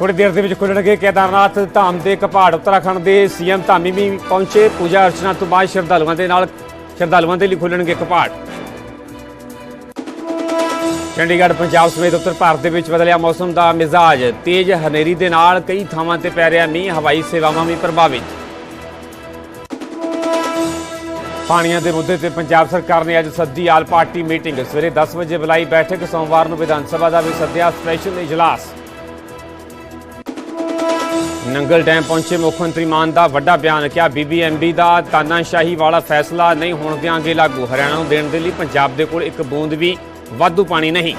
ਥੋੜੀ ਦੇਰ ਦੇ ਵਿੱਚ ਖੁੱਲਣਗੇ ਕੇਦਾਰਨਾਥ ਧਾਮ ਦੇ ਕਪਾੜ ਉੱਤਰਾਖੰਡ ਦੇ ਸੀਐਮ ਧਾਮੀ ਵੀ ਪਹੁੰਚੇ। ਪੂਜਾ ਅਰਚਨਾ ਤੋਂ ਬਾਅਦ ਸ਼ਰਧਾਲੂਆਂ ਦੇ ਨਾਲ ਸ਼ਰਧਾਲੂਆਂ ਦੇ ਲਈ ਖੁੱਲਣਗੇ ਕਪਾੜ। ਚੰਡੀਗੜ੍ਹ, ਪੰਜਾਬ ਸਮੇਤ ਉੱਤਰ ਭਾਰਤ ਦੇ ਵਿੱਚ ਬਦਲਿਆ ਮੌਸਮ ਦਾ ਮਿਜ਼ਾਜ। ਤੇਜ਼ ਹਨੇਰੀ ਦੇ ਨਾਲ ਕਈ ਥਾਵਾਂ ਤੇ ਪੈ ਰਿਹਾ ਮੀਂਹ। ਹਵਾਈ ਸੇਵਾਵਾਂ ਵੀ ਪ੍ਰਭਾਵਿਤ। ਪਾਣੀਆਂ ਦੇ ਮੁੱਦੇ ਤੇ ਪੰਜਾਬ ਸਰਕਾਰ ਨੇ ਅੱਜ ਸੱਦੀ ਆਲ ਪਾਰਟੀ ਮੀਟਿੰਗ। ਸਵੇਰੇ 10 ਵਜੇ ਬੁਲਾਈ ਬੈਠਕ। ਸੋਮਵਾਰ ਨੂੰ ਵਿਧਾਨ ਸਭਾ ਦਾ ਵੀ ਸੱਦਿਆ ਸਪੈਸ਼ਲ ਇਜਲਾਸ। ਨੰਗਲ ਡੈਮ ਪਹੁੰਚੇ ਮੁੱਖ ਮੰਤਰੀ ਮਾਨ ਦਾ ਵੱਡਾ ਬਿਆਨ ਕਿਹਾ ਬੀਬੀਐਮਬੀ ਦਾ ਤਾਨਾਸ਼ਾਹੀ ਵਾਲਾ ਫੈਸਲਾ ਨਹੀਂ ਹੋਣ ਦਿਆਂਗੇ ਲਾਗੂ। ਹਰਿਆਣਾ ਨੂੰ ਦੇਣ ਦੇ ਲਈ ਪੰਜਾਬ ਦੇ ਕੋਲ ਇੱਕ ਬੂੰਦ ਵੀ ਵਾਧੂ ਪਾਣੀ ਨਹੀਂ।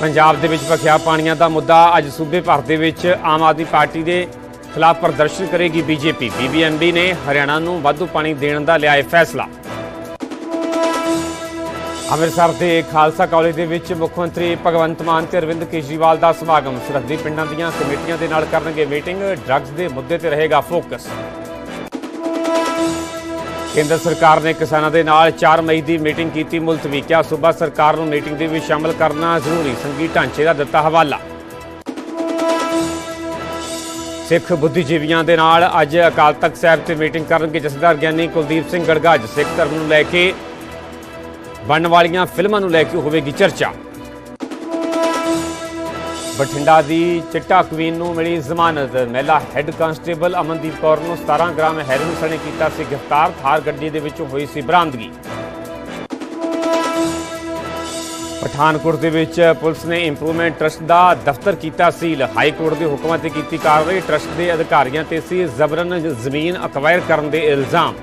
ਪੰਜਾਬ ਦੇ ਵਿੱਚ ਭਖਿਆ ਪਾਣੀਆਂ ਦਾ ਮੁੱਦਾ ਅੱਜ ਸੂਬੇ ਭਰ ਦੇ ਵਿੱਚ ਆਮ ਆਦਮੀ ਪਾਰਟੀ ਦੇ ਖਿਲਾਫ ਪ੍ਰਦਰਸ਼ਨ ਕਰੇਗੀ ਬੀਜੇਪੀ ਬੀਬੀਐਮਬੀ ਨੇ ਹਰਿਆਣਾ ਨੂੰ ਵਾਧੂ ਪਾਣੀ ਦੇਣ ਦਾ ਲਿਆ ਹੈ ਫੈਸਲਾ। ਅੰਮ੍ਰਿਤਸਰ ਦੇ ਖਾਲਸਾ ਕਾਲਜ ਦੇ ਵਿੱਚ ਮੁੱਖ ਮੰਤਰੀ ਭਗਵੰਤ ਮਾਨ ਤੇ ਅਰਵਿੰਦ ਕੇਜਰੀਵਾਲ ਦਾ ਸਮਾਗਮ। ਸਰਹੱਦੀ ਪਿੰਡਾਂ ਦੀਆਂ ਕਮੇਟੀਆਂ ਦੇ ਨਾਲ ਕਰਨਗੇ ਮੀਟਿੰਗ। ਡਰੱਗਸ ਦੇ ਮੁੱਦੇ ਤੇ ਰਹੇਗਾ ਫੋਕਸ। ਕੇਂਦਰ ਸਰਕਾਰ ਨੇ ਕਿਸਾਨਾਂ ਦੇ ਨਾਲ 4 ਮਈ ਦੀ ਮੀਟਿੰਗ ਕੀਤੀ ਮੁਲਤਵੀ। ਕਿਹਾ ਸੂਬਾ ਸਰਕਾਰ ਨੂੰ ਮੀਟਿੰਗ ਦੇ ਵਿੱਚ ਸ਼ਾਮਲ ਕਰਨਾ ਜ਼ਰੂਰੀ। ਸੰਗੀ ਢਾਂਚੇ ਦਾ ਦਿੱਤਾ ਹਵਾਲਾ। ਸਿੱਖ ਬੁੱਧੀਜੀਵੀਆਂ ਦੇ ਨਾਲ ਅੱਜ ਅਕਾਲ ਤਖਤ ਸਾਹਿਬ ਤੇ ਮੀਟਿੰਗ ਕਰਨਗੇ ਜਥੇਦਾਰ ਗਿਆਨੀ ਕੁਲਦੀਪ ਸਿੰਘ ਗੜਗਾਜ। ਸਿੱਖ ਧਰਮ ਨੂੰ ਲੈ ਕੇ ਬਣਨ ਵਾਲੀਆਂ ਫਿਲਮਾਂ ਨੂੰ ਲੈ ਕੇ ਹੋਵੇਗੀ ਚਰਚਾ। ਬਠਿੰਡਾ ਦੀ ਚਿੱਟਾ ਕੁਵੀਨ ਨੂੰ ਮਿਲੀ ਜ਼ਮਾਨਤ। ਮਹਿਲਾ ਹੈੱਡ ਕਾਂਸਟੇਬਲ ਅਮਨਦੀਪ ਕੌਰ ਨੂੰ 17 ਗ੍ਰਾਮ ਹੈਰੋਇਨ ਸਣੇ ਕੀਤਾ ਸੀ ਗ੍ਰਿਫਤਾਰ। ਥਾਰ ਗੱਡੀ ਦੇ ਵਿੱਚੋਂ ਹੋਈ ਸੀ ਬਰਾਮਦਗੀ। ਪਠਾਨਕੋਟ ਦੇ ਵਿੱਚ ਪੁਲਿਸ ਨੇ ਇੰਪਰੂਵਮੈਂਟ ਟਰਸਟ ਦਾ ਦਫ਼ਤਰ ਕੀਤਾ ਸੀਲ। ਹਾਈ ਕੋਰਟ ਦੇ ਹੁਕਮਾਂ ਤੇ ਕੀਤੀ ਕਾਰਵਾਈ। ਟਰਸਟ ਦੇ ਅਧਿਕਾਰੀਆਂ ਤੇ ਸੀ ਜ਼ਬਰਨ ਜ਼ਮੀਨ ਅਕਵਾਇਰ ਕਰਨ ਦੇ ਇਲਜ਼ਾਮ।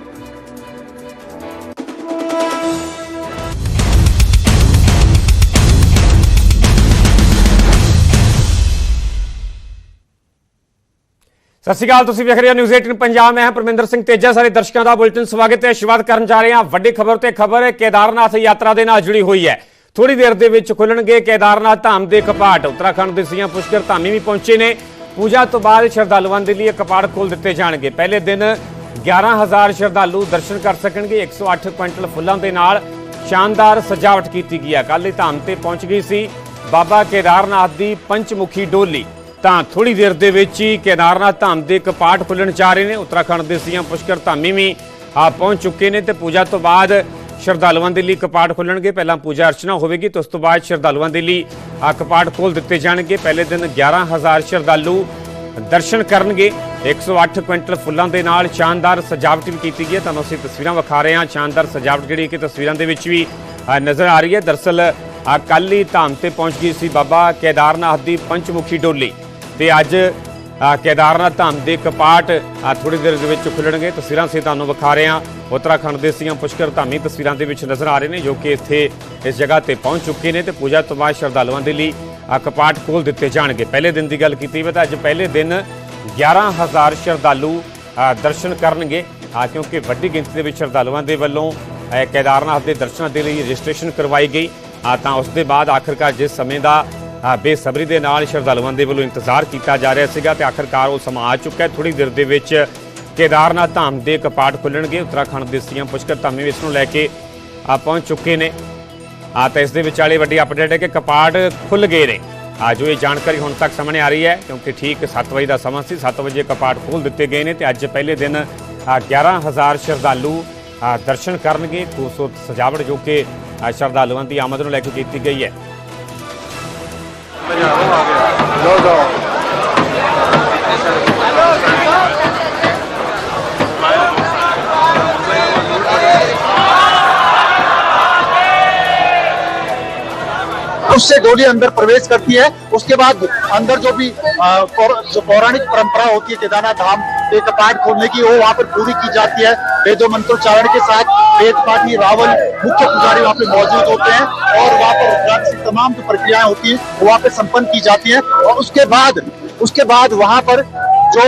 ਸਤਿ ਸ਼੍ਰੀ ਅਕਾਲ, ਤੁਸੀਂ ਵੇਖ ਰਹੇ ਹੋ ਨਿਊਜ਼ 18 ਪੰਜਾਬ। ਮੈਂ ਹਾਂ ਪਰਮਿੰਦਰ ਸਿੰਘ ਤੇਜਾ। ਸਾਰੇ ਦਰਸ਼ਕਾਂ ਦਾ ਬੁਲੇਟਿਨ ਸਵਾਗਤ ਹੈ। ਸ਼ੁਰੂਆਤ ਕਰਨ ਜਾ ਰਹੇ ਹਾਂ। ਵੱਡੀ ਖਬਰ ਤੇ ਖਬਰ, ਕੇਦਾਰਨਾਥ ਯਾਤਰਾ ਦੇ ਨਾਲ ਜੁੜੀ ਹੋਈ ਹੈ। ਥੋੜੀ ਦੇਰ ਦੇ ਵਿੱਚ ਖੁੱਲਣਗੇ ਕੇਦਾਰਨਾਥ ਧਾਮ ਦੇ ਕਪਾਟ। ਉੱਤਰਾਖੰਡ ਦੇ ਸੀਐਮ ਪੁਸ਼ਕਰ ਧਾਮੀ ਵੀ ਪਹੁੰਚੇ ਨੇ। ਪੂਜਾ ਤੋਂ ਬਾਅਦ ਸ਼ਰਧਾਲੂਆਂ ਦੇ ਲਈ ਇਹ ਕਪਾਟ ਖੋਲ ਦਿੱਤੇ ਜਾਣਗੇ। ਪਹਿਲੇ ਦਿਨ 11000 ਸ਼ਰਧਾਲੂ ਦਰਸ਼ਨ ਕਰ ਸਕਣਗੇ। 108 ਕੁਇੰਟਲ ਫੁੱਲਾਂ ਦੇ ਨਾਲ ਸ਼ਾਨਦਾਰ ਸਜਾਵਟ ਕੀਤੀ ਗਈ ਹੈ। ਕੱਲ੍ਹ ਹੀ ਧਾਮ ਤੇ ਪਹੁੰਚ ਗਈ ਸੀ ਬਾਬਾ ਕੇਦਾਰਨਾਥ ਦੀ ਪੰਚਮੁਖੀ ਡੋਲੀ। ਤਾਂ ਥੋੜੀ ਦੇਰ ਦੇ ਵਿੱਚ ਹੀ ਕੇਦਾਰਨਾਥ ਧਾਮ ਦੇ ਕਪਾਟ ਖੁੱਲਣ ਜਾ ਰਹੇ ਨੇ। ਉੱਤਰਾਖੰਡ ਦੇ ਸੀਐਮ ਪੁਸ਼ਕਰ ਧਾਮੀ ਵੀ ਆ ਪਹੁੰਚ ਚੁੱਕੇ ਨੇ ਤੇ ਪੂਜਾ ਤੋਂ ਬਾਅਦ ਸ਼ਰਧਾਲੂਆਂ ਦੇ ਲਈ ਕਪਾਟ ਖੁੱਲਣਗੇ ਪਹਿਲਾਂ ਪੂਜਾ ਅਰਚਨਾ ਹੋਵੇਗੀ, ਤੇ ਉਸ ਤੋਂ ਬਾਅਦ ਸ਼ਰਧਾਲੂਆਂ ਦੇ ਲਈ ਆ ਕਪਾਟ ਖੋਲ ਦਿੱਤੇ ਜਾਣਗੇ। ਪਹਿਲੇ ਦਿਨ 11000 ਸ਼ਰਧਾਲੂ ਦਰਸ਼ਨ ਕਰਨਗੇ। 108 ਕੁਇੰਟਲ ਫੁੱਲਾਂ ਦੇ ਨਾਲ ਸ਼ਾਨਦਾਰ ਸਜਾਵਟ ਵੀ ਕੀਤੀ ਗਈ ਹੈ। ਤੁਹਾਨੂੰ ਅਸੀਂ ਤਸਵੀਰਾਂ ਵਿਖਾ ਰਹੇ ਹਾਂ। ਸ਼ਾਨਦਾਰ ਸਜਾਵਟ ਜਿਹੜੀ ਕਿ ਤਸਵੀਰਾਂ ਦੇ ਵਿੱਚ ਵੀ ਨਜ਼ਰ ਆ ਰਹੀ ਹੈ। ਦਰਸਲ ਆ ਕੱਲ੍ਹ ਹੀ ਧਾਮ ਤੇ ਪਹੁੰਚ ਗਈ ਸੀ ਬਾਬਾ ਕੇਦਾਰਨਾਥ ਦੀ ਪੰਚਮੁਖੀ ਡੋਲੀ। ਤੇ ਅੱਜ ਕੇਦਾਰਨਾਥ ਧਾਮ ਦੇ ਕਪਾਟ ਆ ਥੋੜੀ ਦੇਰ ਦੇ ਵਿੱਚ ਖੁੱਲਣਗੇ ਤਸਵੀਰਾਂ ਸੇ ਤੁਹਾਨੂੰ ਵਿਖਾ ਰਹੇ ਹਾਂ। ਉੱਤਰਾਖੰਡ ਦੇ ਸੀਐਮ ਪੁਸ਼ਕਰ ਧਾਮੀ ਤਸਵੀਰਾਂ ਦੇ ਵਿੱਚ ਨਜ਼ਰ ਆ ਰਹੇ ਨੇ, ਜੋ ਕਿ ਇੱਥੇ ਇਸ ਜਗ੍ਹਾ ਤੇ ਪਹੁੰਚ ਚੁੱਕੇ ਨੇ ਤੇ ਪੂਜਾ ਤੋਂ ਬਾਅਦ ਸ਼ਰਧਾਲੂਆਂ ਦੇ ਲਈ ਕਪਾਟ ਖੋਲ ਦਿੱਤੇ ਜਾਣਗੇ। ਪਹਿਲੇ ਦਿਨ ਦੀ ਗੱਲ ਕੀਤੀ ਹੋਵੇ ਤਾਂ ਅੱਜ ਪਹਿਲੇ ਦਿਨ 11000 ਸ਼ਰਧਾਲੂ ਦਰਸ਼ਨ ਕਰਨਗੇ। ਆ ਕਿਉਂਕਿ ਵੱਡੀ ਗਿਣਤੀ ਦੇ ਵਿੱਚ ਸ਼ਰਧਾਲੂਆਂ ਦੇ ਵੱਲੋਂ ਕੇਦਾਰਨਾਥ ਦੇ ਦਰਸ਼ਨਾਂ ਦੇ ਲਈ ਰਜਿਸਟ੍ਰੇਸ਼ਨ ਕਰਵਾਈ ਗਈ। ਆ ਤਾਂ ਉਸ ਦੇ ਬਾਅਦ ਆਖਰਕਾਰ ਜਿਸ ਸਮੇਂ ਦਾ ਬੇਸਬਰੀ ਦੇ ਨਾਲ ਸ਼ਰਧਾਲੂਆਂ ਦੇ ਵੱਲੋਂ ਇੰਤਜ਼ਾਰ ਕੀਤਾ ਜਾ ਰਿਹਾ ਸੀਗਾ ਤੇ ਆਖਰਕਾਰ ਉਹ ਸਮਾਂ ਆ ਚੁੱਕਾ ਹੈ। ਥੋੜੀ ਦੇਰ ਦੇ ਵਿੱਚ ਕੇਦਾਰਨਾਥ ਧਾਮ ਦੇ ਕਪਾਟ ਖੁੱਲਣਗੇ। ਉੱਤਰਾਖੰਡ ਦੇ ਸੀਐਮ ਪੁਸ਼ਕਰ ਧਾਮੀ ਇਸ ਨੂੰ ਲੈ ਕੇ ਆ ਪਹੁੰਚ ਚੁੱਕੇ ਨੇ। ਆ ਤਾਂ ਇਸ ਦੇ ਵਿਚਾਲੇ ਵੱਡੀ ਅਪਡੇਟ ਹੈ ਕਿ ਕਪਾਟ ਖੁੱਲ ਗਏ ਨੇ। ਆ ਜੋ ਇਹ ਜਾਣਕਾਰੀ ਹੁਣ ਤੱਕ ਸਾਹਮਣੇ ਆ ਰਹੀ ਹੈ ਕਿਉਂਕਿ ਠੀਕ 7 ਵਜੇ ਦਾ ਸਮਾਂ ਸੀ 7 ਵਜੇ ਕਪਾਟ ਖੋਲ ਦਿੱਤੇ ਗਏ ਨੇ ਤੇ ਅੱਜ ਪਹਿਲੇ ਦਿਨ ਆ, 11000 ਸ਼ਰਧਾਲੂ ਦਰਸ਼ਨ ਕਰਨਗੇ। ਖੂਬਸੂਰਤ ਸਜਾਵਟ ਜੋ ਕਿ ਸ਼ਰਧਾਲੂਆਂ ਦੀ ਆਮਦ ਨੂੰ ਲੈ ਕੇ ਕੀਤੀ ਗਈ ਹੈ। उससे डोली अंदर प्रवेश करती है। उसके बाद अंदर जो भी पौराणिक परंपरा होती है, केदारनाथ धाम के पाठ खोलने की वो वहाँ पर पूरी की जाती है। वेदों मंत्रोच्चारण के साथ वेद पाठी रावल मुख्य पुजारी वहाँ पे मौजूद होते हैं और वहाँ पर तमाम जो प्रक्रियाएँ होती है, वो वहाँ पे संपन्न की जाती है और उसके बाद उसके बाद वहाँ पर जो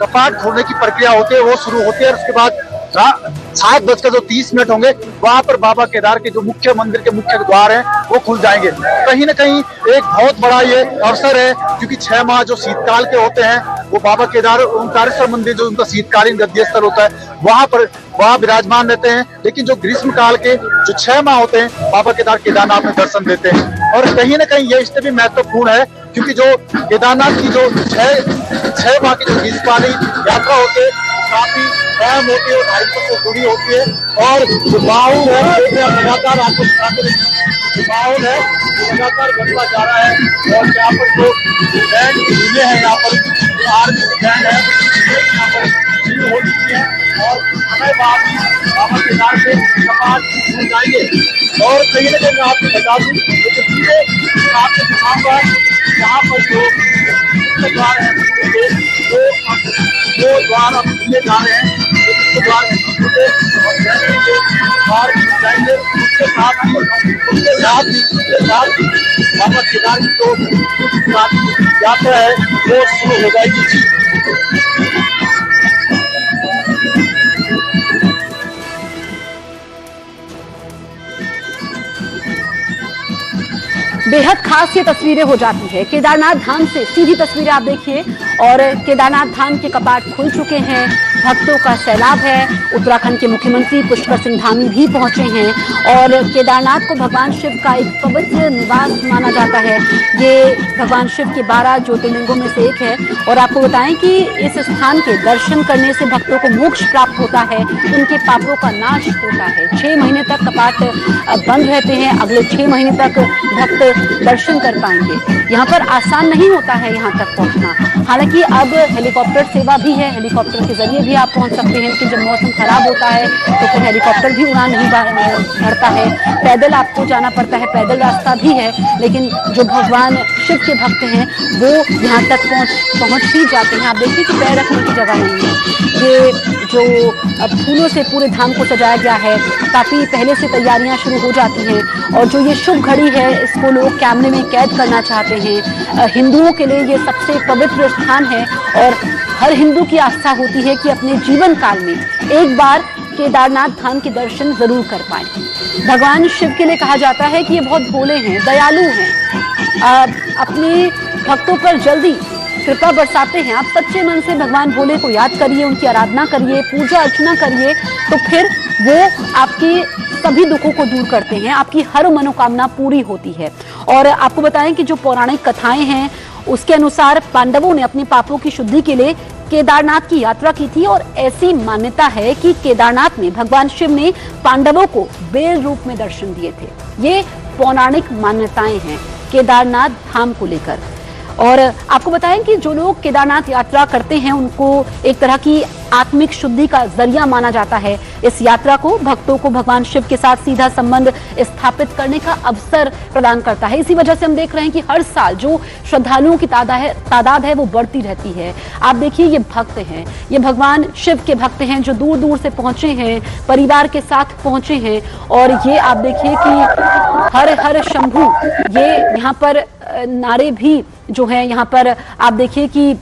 कपाट खोलने की प्रक्रिया होती है, वो शुरू होती है उसके बाद सात बजकर जो तीस मिनट होंगे, वहाँ पर बाबा केदार के जो मुख्य मंदिर के मुख्य द्वार हैं, वो खुल जाएँगे। कहीं ना कहीं एक बहुत बड़ा ये अवसर है, क्योंकि छह माह जो शीतकाल के होते हैं, वो बाबा केदार, ओंकारेश्वर मंदिर जो उनका शीतकालीन गद्य स्थल होता है, वहाँ पर वहाँ विराजमान रहते हैं। लेकिन जो ग्रीष्म काल के जो छह माह होते हैं, बाबा केदार केदारनाथ में दर्शन देते हैं। और कहीं ना कहीं ये इससे भी महत्वपूर्ण है, क्योंकि जो केदारनाथ की जो छह छह माह की जो वाली यात्रा होती है काफ़ी अहम होती है धार्मिक से जुड़ी होती है और जो है लगातार आपको माहौल है लगातार बढ़ता जा रहा है और यहाँ पर जो बैंड झूले हैं, यहाँ पर आर्मी बैंड है, यहाँ पर शुरू हो चुकी है और समय बाद बाबा केदार के कपाट खुल जाएँगे। और कहीं ना कहीं आपको बता दूँ जो पूरे आपको दिखाऊँगा यहाँ पर जो मुख्य द्वार है दो दो द्वार अब खुले जा रहे हैं और जाएँगे उसके साथ उसके साथ उसके साथ बाबा केदार की जो यात्रा है वो शुरू हो जाएगी बेहद खास ये तस्वीरें हो जाती है केदारनाथ धाम से सीधी तस्वीरें आप देखिए और केदारनाथ धाम के कपाट खुल चुके हैं भक्तों का सैलाब है। उत्तराखंड के मुख्यमंत्री पुष्कर सिंह धामी भी पहुँचे हैं और केदारनाथ को भगवान शिव का एक पवित्र निवास माना जाता है। ये भगवान शिव के बारह ज्योतिर्लिंगों में से एक है और आपको बताएँ कि इस स्थान के दर्शन करने से भक्तों को मोक्ष प्राप्त होता है। उनके पापों का नाश होता है। छह महीने तक कपाट बंद रहते हैं। अगले छह महीने तक भक्त दर्शन कर पाएँगे। यहाँ पर आसान नहीं होता है यहाँ तक पहुँचना। हालाँकि अब हेलीकॉप्टर सेवा भी है, हेलीकॉप्टर के ज़रिए भी आप पहुँच सकते हैं कि जब मौसम खराब होता है तो फिर हेलीकॉप्टर भी उड़ान नहीं भर- भरता है। पैदल आपको जाना पड़ता है, पैदल रास्ता भी है, लेकिन जो भगवान शिव के भक्त हैं, वो यहाँ तक पहुँच पहुँच ही जाते हैं। आप देखिए कि पैर रखने की जगह नहीं है। ये जो अ, फूलों से पूरे धाम को सजाया गया है काफ़ी पहले से तैयारियाँ शुरू हो जाती हैं और जो ये शुभ घड़ी है इसको लोग कैमरे में कैद करना चाहते हैं। हिंदुओं के लिए ये सबसे पवित्र स्थान है और हर हिंदू की आस्था होती है कि अपने जीवन काल में एक बार केदारनाथ धाम के दर्शन ज़रूर कर पाए। भगवान शिव के लिए कहा जाता है कि ये बहुत भोले हैं दयालु हैं। अपने भक्तों पर जल्दी कृपा बरसाते हैं। आप सच्चे मन से भगवान भोले को याद करिए, उनकी आराधना करिए, पूजा अर्चना करिए तो फिर वो आपकी सभी दुखों को दूर करते हैं। आपकी हर मनोकामना पूरी होती है। और आपको बताएँ कि जो पौराणिक कथाएँ हैं, उसके अनुसार पांडवों ने अपने पापों की शुद्धि के लिए केदारनाथ की यात्रा की थी और ऐसी मान्यता है कि केदारनाथ में भगवान शिव ने पांडवों को बेल रूप में दर्शन दिए थे। ये पौराणिक मान्यताएँ हैं, केदारनाथ धाम को लेकर। और आपको बताएं कि जो लोग केदारनाथ यात्रा करते हैं उनको एक तरह की आत्मिक शुद्धि का ज़रिया माना जाता है। इस यात्रा को भक्तों को भगवान शिव के साथ सीधा संबंध स्थापित करने का अवसर प्रदान करता है। इसी वजह से हम देख रहे हैं कि हर साल जो श्रद्धालुओं की तादाद है तादाद है, वो बढ़ती रहती है। आप देखिए, ये भक्त हैं। ये भगवान शिव के भक्त हैं जो दूर दूर से पहुँचे हैं, परिवार के साथ पहुँचे हैं। और ये आप देखिए कि हर हर शंभु, ये यहाँ पर नारे भी जो है, यहाँ पर आप देखिए कि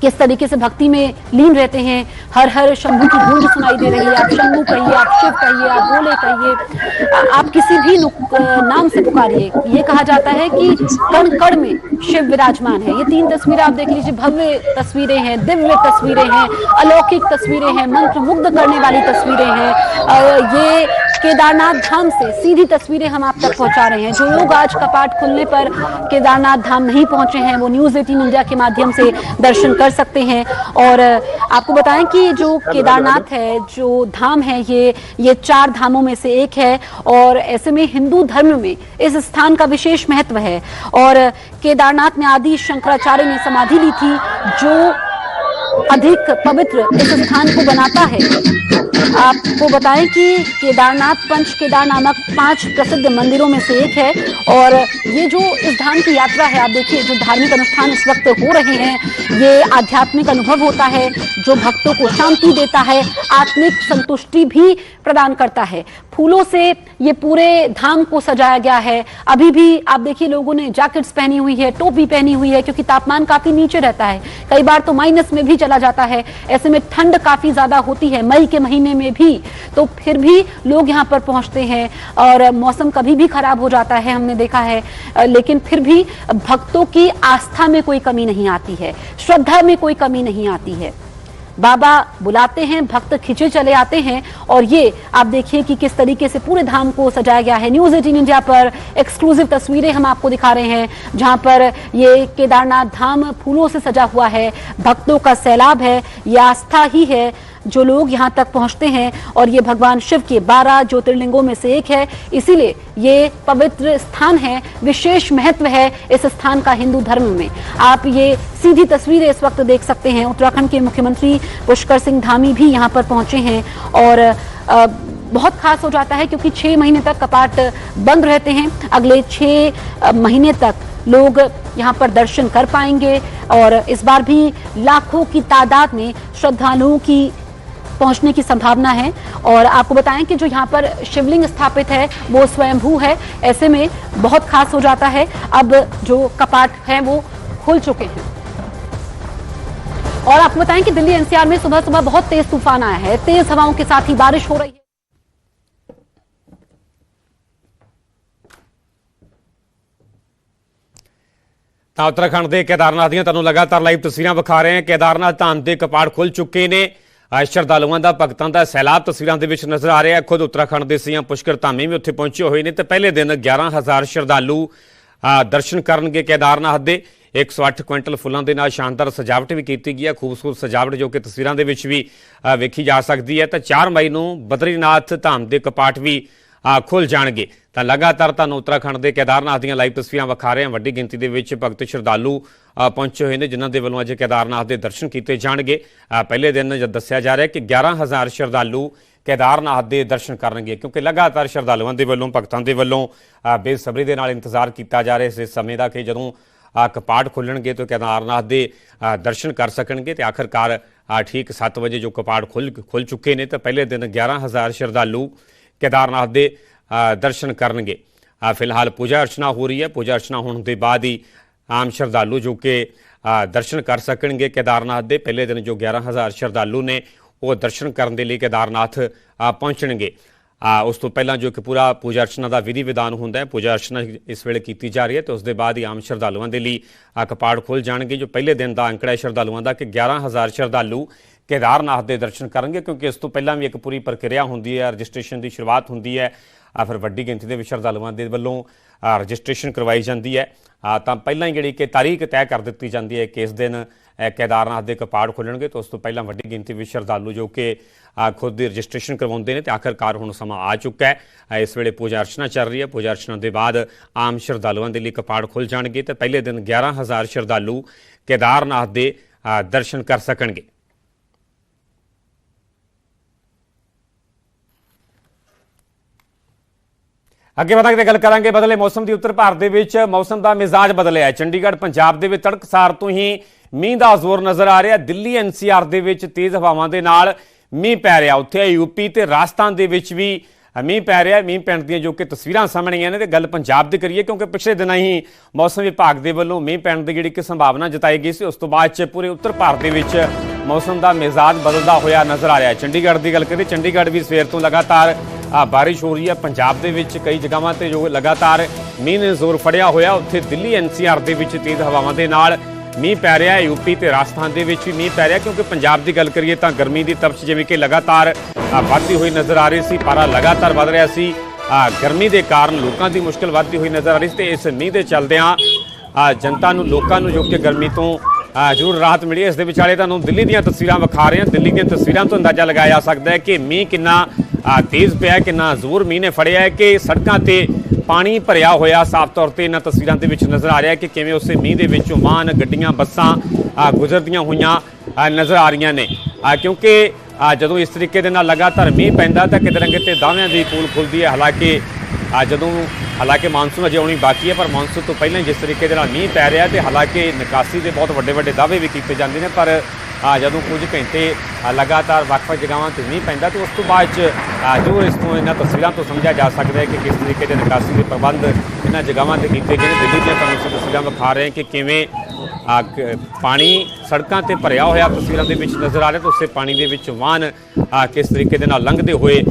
किस तरीके से भक्ति में लीन रहते हैं। हर हर शंभु की गूंज सुनाई दे रही है। आप शंभु कहिए, आप शिव कहिए, आप भोले कहिए। आप किसी भी नाम से पुकारिए। ये कहा जाता है कि कण कण में शिव विराजमान है। ये तीन तस्वीरें आप देख लीजिए। भव्य तस्वीरें हैं, दिव्य तस्वीरें हैं, अलौकिक तस्वीरें हैं मंत्र मुग्ध करने वाली तस्वीरें हैं। ये केदारनाथ धाम से सीधी तस्वीरें हम आप तक पहुँचा रहे हैं। जो लोग आज कपाट खुलने पर केदारनाथ धाम नहीं पहुँचे हैं, वो न्यूज़ 18 इंडिया के माध्यम से दर्शन कर सकते हैं। और आपको बताएँ कि जो केदारनाथ है, जो धाम है, ये ये चार धामों में से एक है। और ऐसे में हिंदू धर्म में इस स्थान का विशेष महत्व है। और, केदारनाथ में आदि शंकराचार्य ने समाधि ली थी, जो अधिक पवित्र इस स्थान को बनाता है। आपको बताएँ कि केदारनाथ पंच केदार नामक पाँच प्रसिद्ध मंदिरों में से एक है और ये जो इस धाम की यात्रा है, आप देखिए, जो धार्मिक अनुष्ठान इस वक्त हो रहे हैं, ये आध्यात्मिक अनुभव होता है, जो भक्तों को शांति देता है, आत्मिक संतुष्टि भी प्रदान करता है। फूलों से ये पूरे धाम को सजाया गया है। अभी भी आप देखिए, लोगों ने जैकेट्स पहनी हुई है, टोपी पहनी हुई है, क्योंकि तापमान काफ़ी नीचे रहता है। कई बार तो माइनस में भी चला जाता है। ऐसे में ठंड काफ़ी ज़्यादा होती है, मई के महीने में भी। तो फिर भी लोग यहाँ पर पहुँचते हैं और मौसम कभी भी खराब हो जाता है, हमने देखा है। लेकिन फिर भी भक्तों की आस्था में कोई कमी नहीं आती है, श्रद्धा में कोई कमी नहीं आती है। बाबा बुलाते हैं, भक्त खींचे चले आते हैं और ये आप देखिए कि किस तरीके से पूरे धाम को सजाया गया है। न्यूज़ एटीन इंडिया पर एक्सक्लूसिव तस्वीरें हम आपको दिखा रहे हैं, जहाँ पर ये केदारनाथ धाम फूलों से सजा हुआ है, भक्तों का सैलाब है, ये आस्था ही है। जो लोग यहाँ तक पहुँचते हैं और ये भगवान शिव के 12 ज्योतिर्लिंगों में से एक है। इसीलिए ये पवित्र स्थान है विशेष महत्व है इस स्थान का हिंदू धर्म में। आप ये सीधी तस्वीरें इस वक्त देख सकते हैं। उत्तराखंड के मुख्यमंत्री पुष्कर सिंह धामी भी यहाँ पर पहुँचे हैं और अ, बहुत खास हो जाता है क्योंकि छह महीने तक कपाट बंद रहते हैं। अगले अ, महीने तक लोग यहाँ पर दर्शन कर पाएँगे और इस बार भी लाखों की तादाद में श्रद्धालुओं की पहुंचने की संभावना है और आपको बताएं कि जो यहाँ पर शिवलिंग स्थापित है वो स्वयंभू है ऐसे में बहुत खास हो जाता है अब जो कपाट है वो खुल चुके हैं और आपको बताएं कि दिल्ली एनसीआर में सुबह सुबह बहुत तेज तूफान आया है तेज हवाओं के साथ ही बारिश हो रही है ਤਾਂ ਉੱਤਰਾਖੰਡ ਦੇ ਕੇਦਾਰਨਾਥ ਦੀਆਂ ਤੁਹਾਨੂੰ ਲਗਾਤਾਰ ਲਾਈਵ ਤਸਵੀਰਾਂ ਵਿਖਾ ਰਹੇ ਹਾਂ ਕੇਦਾਰਨਾਥ ਧਾਮ ਦੇ ਕਪਾੜ ਖੁੱਲ ਚੁੱਕੇ ਨੇ ਅਹ ਸ਼ਰਧਾਲੂਆਂ ਦਾ ਭਗਤਾਂ ਦਾ ਸੈਲਾਬ ਤਸਵੀਰਾਂ ਦੇ ਵਿੱਚ ਨਜ਼ਰ ਆ ਰਿਹਾ ਹੈ। ਖੁਦ ਉੱਤਰਾਖੰਡ ਦੇ ਸੀਐਮ ਪੁਸ਼ਕਰ ਧਾਮੀ ਵੀ ਉੱਥੇ ਪਹੁੰਚੇ ਹੋਏ ਨੇ ਤੇ ਪਹਿਲੇ ਦਿਨ 11000 ਸ਼ਰਧਾਲੂ ਦਰਸ਼ਨ ਕਰਨਗੇ ਕੇਦਾਰਨਾਥ ਦੇ। 108 ਕੁਇੰਟਲ ਫੁੱਲਾਂ ਦੇ ਨਾਲ ਸ਼ਾਨਦਾਰ ਸਜਾਵਟ ਵੀ ਕੀਤੀ ਗਈ ਹੈ। ਖੂਬਸੂਰਤ ਸਜਾਵਟ ਜੋ ਕਿ ਤਸਵੀਰਾਂ ਦੇ ਵਿੱਚ ਵੀ ਵੇਖੀ ਜਾ ਸਕਦੀ ਹੈ। ਤਾਂ 4 ਮਈ ਨੂੰ ਬਦਰੀਨਾਥ ਧਾਮ ਦੇ ਕਪਾਟ ਵੀ ਖੁੱਲ ਜਾਣਗੇ। ਤਾਂ ਲਗਾਤਾਰ ਤੁਹਾਨੂੰ ਉੱਤਰਾਖੰਡ ਦੇ ਕੇਦਾਰਨਾਥ ਦੀਆਂ ਲਾਈਵ ਤਸਵੀਰਾਂ ਵਿਖਾ ਰਹੇ ਹਾਂ। ਵੱਡੀ ਗਿਣਤੀ ਦੇ ਵਿੱਚ ਭਗਤ ਸ਼ਰਧਾਲੂ ਪਹੁੰਚੇ ਹੋਏ ਨੇ, ਜਿਨ੍ਹਾਂ ਦੇ ਵੱਲੋਂ ਅੱਜ ਕੇਦਾਰਨਾਥ ਦੇ ਦਰਸ਼ਨ ਕੀਤੇ ਜਾਣਗੇ। ਪਹਿਲੇ ਦਿਨ ਜਦ ਦੱਸਿਆ ਜਾ ਰਿਹਾ ਕਿ 11000 ਸ਼ਰਧਾਲੂ ਕੇਦਾਰਨਾਥ ਦੇ ਦਰਸ਼ਨ ਕਰਨਗੇ, ਕਿਉਂਕਿ ਲਗਾਤਾਰ ਸ਼ਰਧਾਲੂਆਂ ਦੇ ਵੱਲੋਂ, ਭਗਤਾਂ ਦੇ ਵੱਲੋਂ ਬੇਸਬਰੀ ਦੇ ਨਾਲ ਇੰਤਜ਼ਾਰ ਕੀਤਾ ਜਾ ਰਿਹਾ ਇਸ ਸਮੇਂ ਦਾ ਕਿ ਜਦੋਂ ਕਪਾਟ ਖੁੱਲਣਗੇ ਤਾਂ ਕੇਦਾਰਨਾਥ ਦੇ ਦਰਸ਼ਨ ਕਰ ਸਕਣਗੇ ਤੇ ਆਖਰਕਾਰ ਠੀਕ 7 ਵਜੇ ਜੋ ਕਪਾਟ ਖੁੱਲ ਖੁੱਲ ਚੁੱਕੇ ਨੇ, ਤਾਂ ਪਹਿਲੇ ਦਿਨ 11000 ਸ਼ਰਧਾਲੂ ਕੇਦਾਰਨਾਥ ਦੇ ਦਰਸ਼ਨ ਕਰਨਗੇ ਫਿਲਹਾਲ ਪੂਜਾ ਅਰਚਨਾ ਹੋ ਰਹੀ ਹੈ ਪੂਜਾ ਅਰਚਨਾ ਹੋਣ ਦੇ ਬਾਅਦ ਹੀ ਆਮ ਸ਼ਰਧਾਲੂ ਜੋ ਕਿ ਦਰਸ਼ਨ ਕਰ ਸਕਣਗੇ ਕੇਦਾਰਨਾਥ ਦੇ ਪਹਿਲੇ ਦਿਨ ਜੋ 11000 ਸ਼ਰਧਾਲੂ ਨੇ ਉਹ ਦਰਸ਼ਨ ਕਰਨ ਦੇ ਲਈ ਕੇਦਾਰਨਾਥ ਪਹੁੰਚਣਗੇ ਉਸ ਤੋਂ ਪਹਿਲਾਂ ਜੋ ਕਿ ਪੂਰਾ ਪੂਜਾ ਅਰਚਨਾ ਦਾ ਵਿਧੀ ਵਿਧਾਨ ਹੁੰਦਾ ਹੈ ਪੂਜਾ ਅਰਚਨਾ ਇਸ ਵੇਲੇ ਕੀਤੀ ਜਾ ਰਹੀ ਹੈ ਤੇ ਉਸ ਦੇ ਬਾਅਦ ਹੀ ਆਮ ਸ਼ਰਧਾਲੂਆਂ ਦੇ ਲਈ ਅ, ਕਪਾੜ ਖੁੱਲ ਜਾਣਗੇ ਜੋ ਪਹਿਲੇ ਦਿਨ ਦਾ ਅੰਕੜਾ ਹੈ ਸ਼ਰਧਾਲੂਆਂ ਦਾ ਕਿ 11000 ਸ਼ਰਧਾਲੂ ਕੇਦਾਰਨਾਥ ਦੇ ਦਰਸ਼ਨ ਕਰਨਗੇ ਕਿਉਂਕਿ ਇਸ ਤੋਂ ਪਹਿਲਾਂ ਵੀ ਇੱਕ ਪੂਰੀ ਪ੍ਰਕਿਰਿਆ ਹੁੰਦੀ ਹੈ ਰਜਿਸਟ੍ਰੇਸ਼ਨ ਦੀ ਸ਼ੁਰੂਆਤ ਹੁੰਦੀ ਹੈ ਆ ਫਿਰ ਵੱਡੀ ਗਿਣਤੀ ਦੇ ਵਿੱਚ ਸ਼ਰਧਾਲੂਆਂ ਦੇ ਵੱਲੋਂ ਰਜਿਸਟ੍ਰੇਸ਼ਨ ਕਰਵਾਈ ਜਾਂਦੀ ਹੈ ਤਾਂ ਪਹਿਲਾਂ ਹੀ ਜਿਹੜੀ ਕਿ ਤਾਰੀਖ ਤੈਅ ਕਰ ਦਿੱਤੀ ਜਾਂਦੀ ਹੈ ਕਿ ਇਸ ਦਿਨ ਕੇਦਾਰਨਾਥ ਦੇ ਕਪਾੜ ਖੁੱਲਣਗੇ ਤਾਂ ਉਸ ਤੋਂ ਪਹਿਲਾਂ ਵੱਡੀ ਗਿਣਤੀ ਵਿੱਚ ਸ਼ਰਧਾਲੂ ਜੋ ਕਿ ਖੁਦ ਦੀ ਰਜਿਸਟ੍ਰੇਸ਼ਨ ਕਰਵਾਉਂਦੇ ਨੇ, ਤੇ ਆਖਰਕਾਰ ਹੁਣ ਸਮਾਂ ਆ ਚੁੱਕਾ ਹੈ। ਇਸ ਵੇਲੇ ਪੂਜਾ ਅਰਚਨਾ ਚੱਲ ਰਹੀ ਹੈ। ਪੂਜਾ ਅਰਚਨਾ ਦੇ ਬਾਅਦ ਆਮ ਸ਼ਰਧਾਲੂਆਂ ਦੇ ਲਈ ਕਪਾੜ ਖੁੱਲ ਜਾਣਗੇ, ਤੇ ਪਹਿਲੇ ਦਿਨ 11000 ਸ਼ਰਧਾਲੂ ਕੇਦਾਰਨਾਥ ਦੇ ਦਰਸ਼ਨ ਕਰ ਸਕਣਗੇ। ਅੱਗੇ ਵਧਾਂਗੇ ਤੇ ਗੱਲ ਕਰਾਂਗੇ ਬਦਲੇ ਮੌਸਮ ਦੀ ਉੱਤਰ ਭਾਰਤ ਦੇ ਵਿੱਚ। ਮੌਸਮ ਦਾ ਮਿਜ਼ਾਜ ਬਦਲਿਆ ਹੈ। ਚੰਡੀਗੜ੍ਹ, ਪੰਜਾਬ ਦੇ ਵਿੱਚ ਤੜਕਸਾਰ ਤੋਂ ਹੀ ਮੀਂਹ ਦਾ ਜ਼ੋਰ ਨਜ਼ਰ ਆ ਰਿਹਾ। ਦਿੱਲੀ, ਐਨਸੀਆਰ ਦੇ ਵਿੱਚ ਤੇਜ਼ ਹਵਾਵਾਂ ਦੇ ਨਾਲ ਮੀਂਹ ਪੈ ਰਿਹਾ। ਉੱਥੇ ਯੂਪੀ ਤੇ ਰਾਜਸਥਾਨ ਦੇ ਵਿੱਚ ਵੀ ਮੀਂਹ ਪੈ ਰਿਹਾ, ਮੀਂਹ ਪੈਣ ਦੀਆਂ ਜੋ ਕਿ ਤਸਵੀਰਾਂ ਸਾਹਮਣੇ ਆਈਆਂ ਨੇ, ਤੇ ਗੱਲ ਪੰਜਾਬ ਦੀ ਕਰੀਏ, ਕਿਉਂਕਿ ਪਿਛਲੇ ਦਿਨਾਂ ਹੀ ਮੌਸਮ ਵਿਭਾਗ ਦੇ ਵੱਲੋਂ ਮੀਂਹ ਪੈਣ ਦੀ ਜਿਹੜੀ ਕਿ ਸੰਭਾਵਨਾ ਜਤਾਈ ਗਈ ਸੀ, ਉਸ ਤੋਂ ਬਾਅਦ ਚ ਪੂਰੇ ਉੱਤਰ ਭਾਰਤ ਦੇ ਵਿੱਚ ਮੌਸਮ ਦਾ ਮਿਜ਼ਾਜ ਬਦਲਦਾ ਹੋਇਆ ਨਜ਼ਰ ਆ ਰਿਹਾ ਹੈ। ਚੰਡੀਗੜ੍ਹ ਦੀ ਗੱਲ ਕਰੀਏ, ਚੰਡੀਗੜ੍ਹ ਵੀ ਸਵੇਰ ਤੋਂ ਲਗਾਤਾਰ ਆ ਬਾਰਿਸ਼ ਹੋ ਰਹੀ ਹੈ। ਪੰਜਾਬ ਦੇ ਵਿੱਚ ਕਈ ਜਗ੍ਹਾਵਾਂ ਤੇ ਜੋ ਲਗਾਤਾਰ ਮੀਂਹ ਨੇ ਜ਼ੋਰ ਫੜਿਆ ਹੋਇਆ, ਉੱਥੇ ਦਿੱਲੀ ਐਨਸੀਆਰ ਦੇ ਵਿੱਚ ਤੇਜ਼ ਹਵਾਵਾਂ ਦੇ ਨਾਲ ਮੀਂਹ ਪੈ ਰਿਹਾ ਹੈ। ਯੂਪੀ ਤੇ ਰਾਜਸਥਾਨ ਦੇ ਵਿੱਚ ਵੀ ਮੀਂਹ ਪੈ ਰਿਹਾ, ਕਿਉਂਕਿ ਪੰਜਾਬ ਦੀ ਗੱਲ ਕਰੀਏ ਤਾਂ ਗਰਮੀ ਦੀ ਤਪਸ਼ ਜਿਵੇਂ ਕਿ ਲਗਾਤਾਰ ਵੱਧਦੀ ਹੋਈ ਨਜ਼ਰ ਆ ਰਹੀ ਸੀ, ਪਾਰਾ ਲਗਾਤਾਰ ਵੱਧ ਰਿਹਾ ਸੀ। ਗਰਮੀ ਦੇ ਕਾਰਨ ਲੋਕਾਂ ਦੀ ਮੁਸ਼ਕਲ ਵੱਧਦੀ ਹੋਈ ਨਜ਼ਰ ਆ ਰਹੀ ਸੀ ਤੇ ਇਸ ਮੀਂਹ ਦੇ ਚਲਦਿਆਂ ਜਨਤਾ ਨੂੰ, ਲੋਕਾਂ ਨੂੰ ਜੋ ਕਿ ਗਰਮੀ ਤੋਂ ਜ਼ਰੂਰ ਰਾਹਤ ਮਿਲੀ। ਇਸ ਦੇ ਵਿਚਾਲੇ ਤੁਹਾਨੂੰ ਦਿੱਲੀ ਦੀਆਂ ਤਸਵੀਰਾਂ ਵਿਖਾ ਰਹੇ ਹਾਂ। ਦਿੱਲੀ ਦੀਆਂ ਤਸਵੀਰਾਂ ਤੋਂ ਅੰਦਾਜ਼ਾ ਲਗਾਇਆ ਜਾ ਸਕਦਾ ਹੈ ਕਿ ਮੀਂਹ ਕਿੰਨਾ ਤੇਜ਼ ਪਿਆ, ਕਿੰਨਾ ਜ਼ੋਰ ਮੀਂਹ ਨੇ ਫੜਿਆ ਹੈ ਕਿ ਸੜਕਾਂ ਤੇ ਪਾਣੀ ਭਰਿਆ ਹੋਇਆ ਸਾਫ਼ ਤੌਰ ਤੇ ਇਹਨਾਂ ਤਸਵੀਰਾਂ ਦੇ ਵਿੱਚ ਨਜ਼ਰ ਆ ਰਿਹਾ ਹੈ ਕਿ ਕਿਵੇਂ ਉਸੇ ਮੀਂਹ ਦੇ ਵਿੱਚੋਂ ਵਾਹਨ, ਗੱਡੀਆਂ, ਬੱਸਾਂ ਗੁਜ਼ਰਦੀਆਂ ਹੋਈਆਂ ਨਜ਼ਰ ਆ ਰਹੀਆਂ ਨੇ। ਕਿਉਂਕਿ ਆ, ਜਦੋਂ ਇਸ ਤਰੀਕੇ ਦੇ ਨਾਲ ਲਗਾਤਾਰ ਮੀਂਹ ਪੈਂਦਾ ਤਾਂ ਕਿਤੇ ਨਾ ਕਿਤੇ ਦਾਅਵਿਆਂ ਦੀ ਪੂਲ ਖੁੱਲਦੀ ਹੈ। ਹਾਲਾਂਕਿ ਆ ਜਦੋਂ ਹਾਲਾਂਕਿ ਮੌਨਸੂਨ ਅਜੇ ਆਉਣੀ ਬਾਕੀ ਹੈ ਪਰ ਮੌਨਸੂਨ ਤੋਂ ਪਹਿਲਾਂ ਹੀ ਜਿਸ ਤਰੀਕੇ ਦੇ ਨਾਲ ਮੀਂਹ ਪੈ ਰਿਹਾ ਤੇ ਹਾਲਾਂਕਿ ਨਿਕਾਸੀ ਦੇ ਬਹੁਤ ਵੱਡੇ ਵੱਡੇ ਦਾਅਵੇ ਵੀ ਕੀਤੇ ਜਾਂਦੇ ਨੇ ਪਰ ਆ ਜਦੋਂ ਕੁਝ ਘੰਟੇ ਲਗਾਤਾਰ ਵੱਖ-ਵੱਖ ਜਗ੍ਹਾਵਾਂ ਤੇ ਮੀਂਹ ਪੈਂਦਾ ਤੇ ਉਸ ਤੋਂ ਬਾਅਦ ਚ ਜੋ ਇਸ ਤੋਂ ਇਹਨਾਂ ਤਸਵੀਰਾਂ ਤੋਂ ਸਮਝਿਆ ਜਾ ਸਕਦਾ ਹੈ ਕਿ ਕਿਸ ਤਰੀਕੇ ਦੇ ਨਿਕਾਸੀ ਦੇ ਪ੍ਰਬੰਧ ਇਹਨਾਂ ਜਗ੍ਹਾਵਾਂ ਤੇ ਕੀਤੇ ਗਏ ਨੇ। ਦਿੱਲੀ ਦੀਆਂ ਤੁਹਾਨੂੰ ਅਸੀਂ ਤਸਵੀਰਾਂ ਵਿਖਾ ਰਹੇ ਹਾਂ ਕਿ ਕਿਵੇਂ ਆ, ਪਾਣੀ ਸੜਕਾਂ ਤੇ ਭਰਿਆ ਹੋਇਆ ਤਸਵੀਰਾਂ ਦੇ ਵਿੱਚ ਨਜ਼ਰ ਆ ਰਿਹਾ ਤੇ ਉਸੇ ਪਾਣੀ ਦੇ ਵਿੱਚ ਵਾਹਨ ਕਿਸ ਤਰੀਕੇ ਦੇ ਨਾਲ ਲੰਘਦੇ ਹੋਏ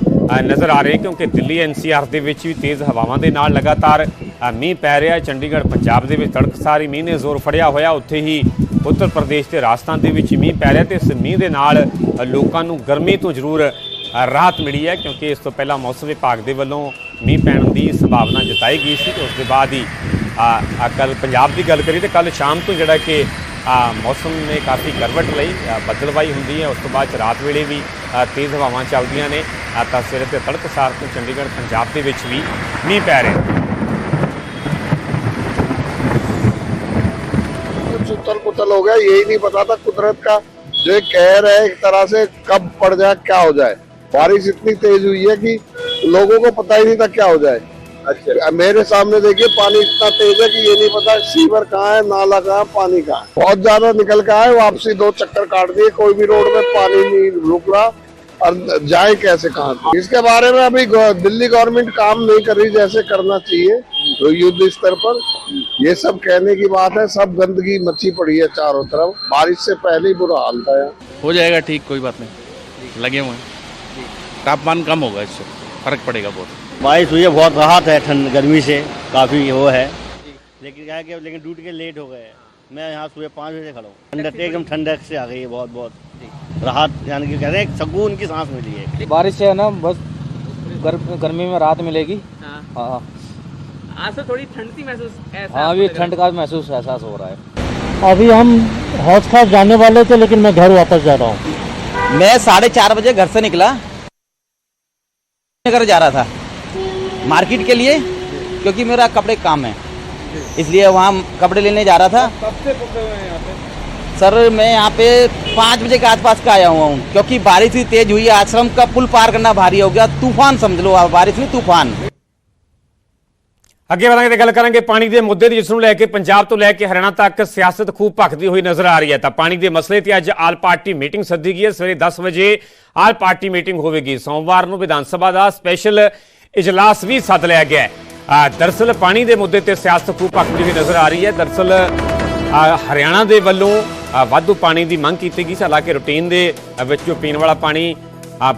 ਨਜ਼ਰ ਆ ਰਹੇ ਕਿਉਂਕਿ ਦਿੱਲੀ ਐਨਸੀਆਰ ਦੇ ਵਿੱਚ ਵੀ ਤੇਜ਼ ਹਵਾਵਾਂ ਦੇ ਨਾਲ ਲਗਾਤਾਰ ਮੀਂਹ ਪੈ ਰਿਹਾ ਚੰਡੀਗੜ੍ਹ ਪੰਜਾਬ ਦੇ ਵਿੱਚ ਤੜਕਸਾਰੀ ਮੀਂਹ ਨੇ ਜ਼ੋਰ ਫੜਿਆ ਹੋਇਆ। ਉੱਥੇ ਹੀ ਉੱਤਰ ਪ੍ਰਦੇਸ਼ ਤੇ ਰਾਜਸਥਾਨ ਦੇ ਵਿੱਚ ਮੀਂਹ ਪੈ ਰਿਹਾ ਤੇ ਇਸ ਮੀਂਹ ਦੇ ਨਾਲ ਲੋਕਾਂ ਨੂੰ ਗਰਮੀ ਤੋਂ ਜ਼ਰੂਰ ਰਾਹਤ ਮਿਲੀ ਹੈ ਕਿਉਂਕਿ ਇਸ ਤੋਂ ਪਹਿਲਾਂ ਮੌਸਮ ਵਿਭਾਗ ਦੇ ਵੱਲੋਂ ਮੀਂਹ ਪੈਣ ਦੀ ਸੰਭਾਵਨਾ ਜਤਾਈ ਗਈ ਸੀ ਉਸ ਦੇ ਬਾਅਦ ਹੀ ਕੱਲ ਪੰਜਾਬ ਦੀ ਗੱਲ ਕਰੀ ਤੇ ਕੱਲ ਸ਼ਾਮ ਤੋਂ ਜਿਹੜਾ ਕਿ ਅ, ਮੌਸਮ ਨੇ ਕਾਫੀ ਕਰਵਟ ਲਈ ਅ, ਬੱਦਲਵਾਈ ਹੁੰਦੀ ਹੈ ਉਸ ਤੋਂ ਬਾਅਦ 'ਚ ਰਾਤ ਵੇਲੇ ਵੀ ਅ, ਤੇਜ਼ ਹਵਾਵਾਂ ਚੱਲਦੀਆਂ ਨੇ ਅ, ਤਾਂ ਸਵੇਰੇ ਤੇ ਤੜਕਸਾਰ ਤੋਂ ਚੰਡੀਗੜ੍ਹ ਪੰਜਾਬ ਦੇ ਵਿੱਚ ਵੀ ਮੀਂਹ ਪੈ ਰਿਹਾ ਹੈ कुछ उथल पुथल हो गया यही नहीं पता था कुदरत का जो कह रहे हैं एक तरह से कब पड़ जाए क्या हो जाए बारिश इतनी तेज हुई है कि लोगों को पता ही नहीं था क्या हो जाए अच्छा। मेरे सामने देखिए पानी इतना तेज है कि ये नहीं पता सीवर कहाँ है नाला कहाँ है पानी कहाँ है। बहुत ज़्यादा निकल के आए वापसी दो चक्कर काट दिए कोई भी रोड में पानी नहीं रुक रहा। और जाए कैसे कहाँ इसके बारे में अभी दिल्ली गवर्नमेंट काम नहीं कर रही जैसे करना चाहिए तो युद्ध स्तर पर। ये सब कहने की बात है सब गंदगी मची पड़ी है चारों तरफ़। बारिश से पहले ही बुरा हाल था यहाँ। हो जाएगा ठीक कोई बात नहीं। लगे हुए तापमान कम होगा इससे फ़र्क पड़ेगा बहुत। बारिश हुई है बहुत राहत है ठंड गर्मी से काफ़ी वो है। लेकिन क्या है कि लेकिन ड्यूटी के लेट हो गए हैं। मैं यहाँ सुबह पाँच बजे खड़ा हूँ। ठंडक एकदम ठंडक से आ गई है बहुत बहुत। राहत यानी कि कहते हैं एक सुकून की सांस मिली है। बारिश से है ना बस गर, गर्मी में राहत मिलेगी। हाँ। हाँ आज तो थोड़ी ठंड सी महसूस हाँ अभी ठंड का महसूस एहसास हो रहा है। अभी हम हौज खास जाने वाले थे लेकिन मैं घर वापस जा रहा हूँ। मैं साढ़े चार बजे घर से निकला। घर जा रहा था। मार्केट के लिए क्योंकि मेरा कपड़े का काम है इसलिए वहाँ कपड़े लेने जा रहा था कब से सर मैं यहाँ पे पाँच बजे के आसपास का आया हुआ हूँ क्योंकि बारिश भी तेज हुई है आश्रम का पुल पार करना भारी हो गया तूफान समझ लो आप बारिश में तूफान ਅੱਗੇ ਵਧਾਂਗੇ ਤੇ ਗੱਲ ਕਰਾਂਗੇ ਪਾਣੀ ਦੇ ਮੁੱਦੇ ਦੀ ਜਿਸ ਨੂੰ ਲੈ ਕੇ ਪੰਜਾਬ ਤੋਂ ਲੈ ਕੇ ਹਰਿਆਣਾ ਤੱਕ ਸਿਆਸਤ ਖੂਬ ਭਖਦੀ ਹੋਈ ਨਜ਼ਰ ਆ ਰਹੀ ਹੈ ਤਾਂ ਪਾਣੀ ਦੇ ਮਸਲੇ ਤੇ ਅੱਜ ਆਲ ਪਾਰਟੀ ਮੀਟਿੰਗ ਸੱਦੀ ਗਈ ਹੈ ਸਵੇਰੇ 10 ਵਜੇ ਆਲ ਪਾਰਟੀ ਮੀਟਿੰਗ ਹੋਵੇਗੀ ਸੋਮਵਾਰ ਨੂੰ ਵਿਧਾਨ ਸਭਾ ਦਾ ਸਪੈਸ਼ਲ ਇਜਲਾਸ ਵੀ ਸੱਦ ਲਿਆ ਗਿਆ ਹੈ। ਆ, ਦਰਅਸਲ ਪਾਣੀ ਦੇ ਮੁੱਦੇ ਤੇ ਸਿਆਸਤ ਖੂਬ ਭਖਦੀ ਹੋਈ ਨਜ਼ਰ ਆ ਰਹੀ ਹੈ। ਦਰਅਸਲ ਹਰਿਆਣਾ ਦੇ ਵੱਲੋਂ ਵਾਧੂ ਪਾਣੀ ਦੀ ਮੰਗ ਕੀਤੀ ਗਈ ਸੀ। ਹਾਲਾਂਕਿ ਰੂਟੀਨ ਦੇ ਵਿੱਚੋਂ ਪੀਣ ਵਾਲਾ ਪਾਣੀ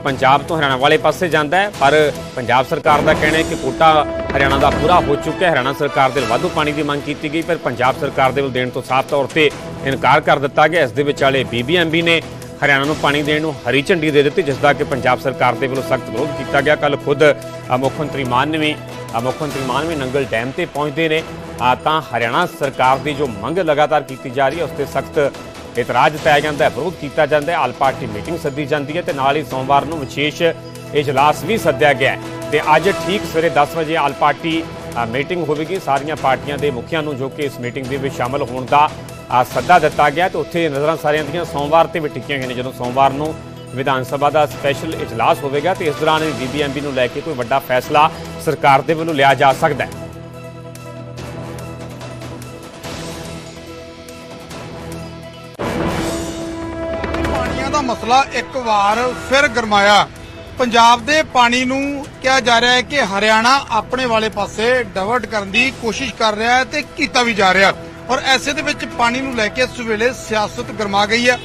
ਪੰਜਾਬ ਤੋਂ ਹਰਿਆਣਾ ਵਾਲੇ ਪਾਸੇ ਜਾਂਦਾ ਹੈ। ਪਰ ਪੰਜਾਬ ਸਰਕਾਰ ਦਾ ਕਹਿਣਾ ਹੈ ਕਿ ਕੋਟਾ ਹਰਿਆਣਾ ਦਾ ਪੂਰਾ ਹੋ ਚੁੱਕਾ ਹੈ। ਹਰਿਆਣਾ ਸਰਕਾਰ ਦੇ ਵਾਧੂ ਪਾਣੀ ਦੀ ਮੰਗ ਕੀਤੀ ਗਈ ਪਰ ਪੰਜਾਬ ਸਰਕਾਰ ਦੇ ਵੱਲ ਦੇਣ ਤੋਂ ਸਾਫ਼ ਤੌਰ ਤੇ ਇਨਕਾਰ ਕਰ ਦਿੱਤਾ ਗਿਆ। ਇਸ ਦੇ ਵਿਚਾਲੇ ਬੀਬੀਐਮਬੀ ਨੇ ਹਰਿਆਣਾ ਨੂੰ ਪਾਣੀ ਦੇਣ ਨੂੰ ਹਰੀ ਝੰਡੀ ਦੇ ਦਿੱਤੀ, ਜਿਸ ਦਾ ਕਿ ਪੰਜਾਬ ਸਰਕਾਰ ਦੇ ਵੱਲੋਂ ਸਖਤ ਵਿਰੋਧ ਕੀਤਾ ਗਿਆ। ਕੱਲ ਖੁਦ ਮੁੱਖ ਮੰਤਰੀ ਮਾਨ ਨੇ ਵੀ ਮੁੱਖ ਮੰਤਰੀ ਮਾਨ ਵੀ ਨੰਗਲ ਡੈਮ ਤੇ ਪਹੁੰਚਦੇ ਨੇ। ਤਾਂ ਹਰਿਆਣਾ ਸਰਕਾਰ ਦੀ ਜੋ ਮੰਗ ਲਗਾਤਾਰ ਕੀਤੀ ਜਾ ਰਹੀ ਹੈ, ਉਸ ਤੇ ਸਖਤ ਇਤਰਾਜ਼ ਪਾਇਆ ਜਾਂਦਾ ਹੈ, ਵਿਰੋਧ ਕੀਤਾ ਜਾਂਦਾ ਹੈ। ਆਲ ਪਾਰਟੀ ਮੀਟਿੰਗ ਸੱਦੀ ਜਾਂਦੀ ਹੈ ਤੇ ਨਾਲ ਹੀ ਸੋਮਵਾਰ ਨੂੰ ਵਿਸ਼ੇਸ਼ ਇਜਲਾਸ ਵੀ ਸੱਦਿਆ ਗਿਆ ਹੈ। ਤੇ ਅੱਜ ਠੀਕ ਸਵੇਰੇ 10 ਵਜੇ ਆਲ ਪਾਰਟੀ ਮੀਟਿੰਗ ਹੋਵੇਗੀ। ਸਾਰੀਆਂ ਪਾਰਟੀਆਂ ਦੇ ਮੁਖੀਆਂ ਨੂੰ ਜੋ ਕਿ ਇਸ ਮੀਟਿੰਗ ਦੇ ਵਿੱਚ ਸ਼ਾਮਲ ਹੋਣ ਦਾ ਅ, ਸੱਦਾ ਦਿੱਤਾ ਗਿਆ ਤੇ ਉੱਥੇ ਨਜ਼ਰਾਂ ਸਾਰਿਆਂ ਦੀਆਂ ਸੋਮਵਾਰ ਤੇ ਵੀ ਟਿੱਕੀਆਂ ਗਈਆਂ ਨੇ। ਜਦੋਂ ਸੋਮਵਾਰ ਨੂੰ ਵਿਧਾਨ ਸਭਾ ਦਾ ਸਪੈਸ਼ਲ ਇਜਲਾਸ ਹੋਵੇਗਾ ਤੇ ਇਸ ਦੌਰਾਨ ਬੀਬੀਐਮਬੀ ਨੂੰ ਲੈ ਕੇ ਕੋਈ ਵੱਡਾ ਫੈਸਲਾ ਸਰਕਾਰ ਦੇ ਵੱਲੋਂ ਲਿਆ ਜਾ ਸਕਦਾ ਹੈ। ਪਾਣੀਆਂ ਦਾ ਮਸਲਾ ਇੱਕ ਵਾਰ ਫਿਰ ਗਰਮਾਇਆ। ਪੰਜਾਬ ਦੇ ਪਾਣੀ ਨੂੰ ਕਿਹਾ ਜਾ ਰਿਹਾ ਹੈ ਕਿ ਹਰਿਆਣਾ ਆਪਣੇ ਵਾਲੇ ਪਾਸੇ ਡਾਇਵਰਟ ਕਰਨ ਦੀ ਕੋਸ਼ਿਸ਼ ਕਰ ਰਿਹਾ ਹੈ ਤੇ ਕੀਤਾ ਵੀ ਜਾ ਰਿਹਾ। ਔਰ ਐਸੇ ਦੇ ਵਿੱਚ ਪਾਣੀ ਨੂੰ ਲੈ ਕੇ ਇਸ ਵੇਲੇ ਸਿਆਸਤ ਗਰਮਾ ਗਈ ਹੈ।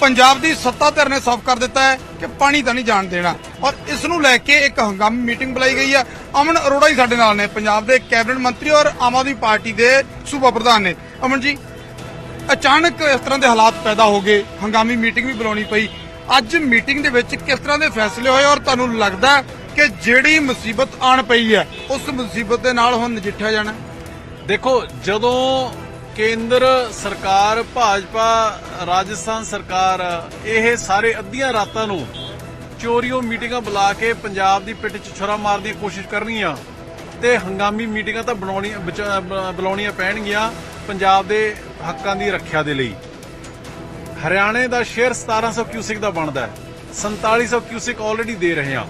ਪੰਜਾਬ ਦੀ ਸੱਤਾ ਧਿਰ ਨੇ ਸਾਫ਼ ਕਰ ਦਿੱਤਾ ਹੈ ਕਿ ਪਾਣੀ ਤਾਂ ਨਹੀਂ ਜਾਣ ਦੇਣਾ। ਔਰ ਇਸ ਨੂੰ ਲੈ ਕੇ ਇੱਕ ਹੰਗਾਮੀ ਮੀਟਿੰਗ ਬੁਲਾਈ ਗਈ ਹੈ। ਅਮਨ ਅਰੋੜਾ ਹੀ ਸਾਡੇ ਨਾਲ ਨੇ, ਪੰਜਾਬ ਦੇ ਕੈਬਨਿਟ ਮੰਤਰੀ ਔਰ ਆਮ ਆਦਮੀ ਪਾਰਟੀ ਦੇ ਸੂਬਾ ਪ੍ਰਧਾਨ ਨੇ। ਅਮਨ ਜੀ, ਅਚਾਨਕ ਇਸ ਤਰ੍ਹਾਂ ਦੇ ਹਾਲਾਤ ਪੈਦਾ ਹੋ ਗਏ, ਹੰਗਾਮੀ ਮੀਟਿੰਗ ਵੀ ਬੁਲਾਉਣੀ ਪਈ। ਅੱਜ ਮੀਟਿੰਗ ਦੇ ਵਿੱਚ ਕਿਸ ਤਰ੍ਹਾਂ ਦੇ ਫੈਸਲੇ ਹੋਏ ਔਰ ਤੁਹਾਨੂੰ ਲੱਗਦਾ ਕਿ ਜਿਹੜੀ ਮੁਸੀਬਤ ਆਣ ਪਈ ਹੈ, ਉਸ ਮੁਸੀਬਤ ਦੇ ਨਾਲ ਹੁਣ ਨਜਿੱਠਿਆ ਜਾਣਾ ਦੇਖੋ, ਜਦੋਂ ਕੇਂਦਰ ਸਰਕਾਰ, ਭਾਜਪਾ, ਰਾਜਸਥਾਨ ਸਰਕਾਰ, ਇਹ ਸਾਰੇ ਅੱਧੀਆਂ ਰਾਤਾਂ ਨੂੰ ਚੋਰੀਓ ਮੀਟਿੰਗਾਂ ਬੁਲਾ ਕੇ ਪੰਜਾਬ ਦੀ ਪਿੱਠ 'ਚ ਛੁਰਾ ਮਾਰਨ ਦੀ ਕੋਸ਼ਿਸ਼ ਕਰਨੀਆਂ ਤੇ ਹੰਗਾਮੀ ਮੀਟਿੰਗਾਂ ਤਾਂ ਬਣਾਉਣੀਆਂ ਵਿਚ- ਬੁਲਾਉਣੀਆਂ ਪੈਣਗੀਆਂ ਪੰਜਾਬ ਦੇ ਹੱਕਾਂ ਦੀ ਰੱਖਿਆ ਦੇ ਲਈ। ਹਰਿਆਣੇ ਦਾ ਸ਼ੇਅਰ 1700 ਕਿਊਸਿਕ ਦਾ ਬਣਦਾ ਹੈ 4700 ਕਿਊਸਿਕ ਆਲਰੇਡੀ ਦੇ ਰਹੇ ਹਾਂ।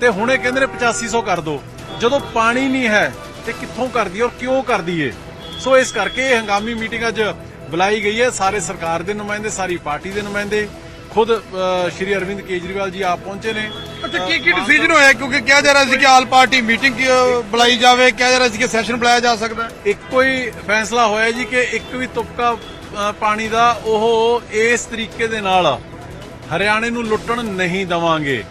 ਤੇ ਹੁਣੇ ਕਹਿੰਦੇ ਨੇ 8500 ਕਰ ਦੋ। ਜਦੋਂ ਪਾਣੀ ਨਹੀਂ ਹੈ, ਤੇ ਕਿੱਥੋਂ ਕਰਦੀ ਔਰ ਕਿਉਂ ਕਰਦੀ ਏ? ਸੋ ਇਸ ਕਰਕੇ ਇਹ ਹੰਗਾਮੀ ਮੀਟਿੰਗ ਅੱਜ ਬੁਲਾਈ ਗਈ ਹੈ। ਸਾਰੇ ਸਰਕਾਰ ਦੇ ਨੁਮਾਇੰਦੇ ਸਾਰੀ ਪਾਰਟੀ ਦੇ ਨੁਮਾਇੰਦੇ ਖੁਦ ਸ਼੍ਰੀ ਅਰਵਿੰਦ ਕੇਜਰੀਵਾਲ ਜੀ ਆਪ ਪਹੁੰਚੇ ਨੇ। ਅੱਛਾ ਕੀ ਕੀ ਡਿਸੀਜਨ ਹੋਇਆ? ਕਿਉਂਕਿ ਕਿਹਾ ਜਾ ਰਿਹਾ ਸੀ ਕਿ ਆਲ ਪਾਰਟੀ ਮੀਟਿੰਗ ਬੁਲਾਈ ਜਾਵੇ ਕਿਹਾ ਜਾ ਰਿਹਾ ਸੀ ਕਿ ਸੈਸ਼ਨ ਬੁਲਾਇਆ ਜਾ ਸਕਦਾ ਇੱਕੋ ਹੀ ਫੈਸਲਾ ਹੋਇਆ ਜੀ ਕਿ ਇੱਕ ਵੀ ਤੁਪਕਾ ਪਾਣੀ ਦਾ ਉਹ ਇਸ ਤਰੀਕੇ ਦੇ ਨਾਲ ਹਰਿਆਣੇ ਨੂੰ ਲੁੱਟਣ ਨਹੀਂ ਦਵਾਂਗੇ।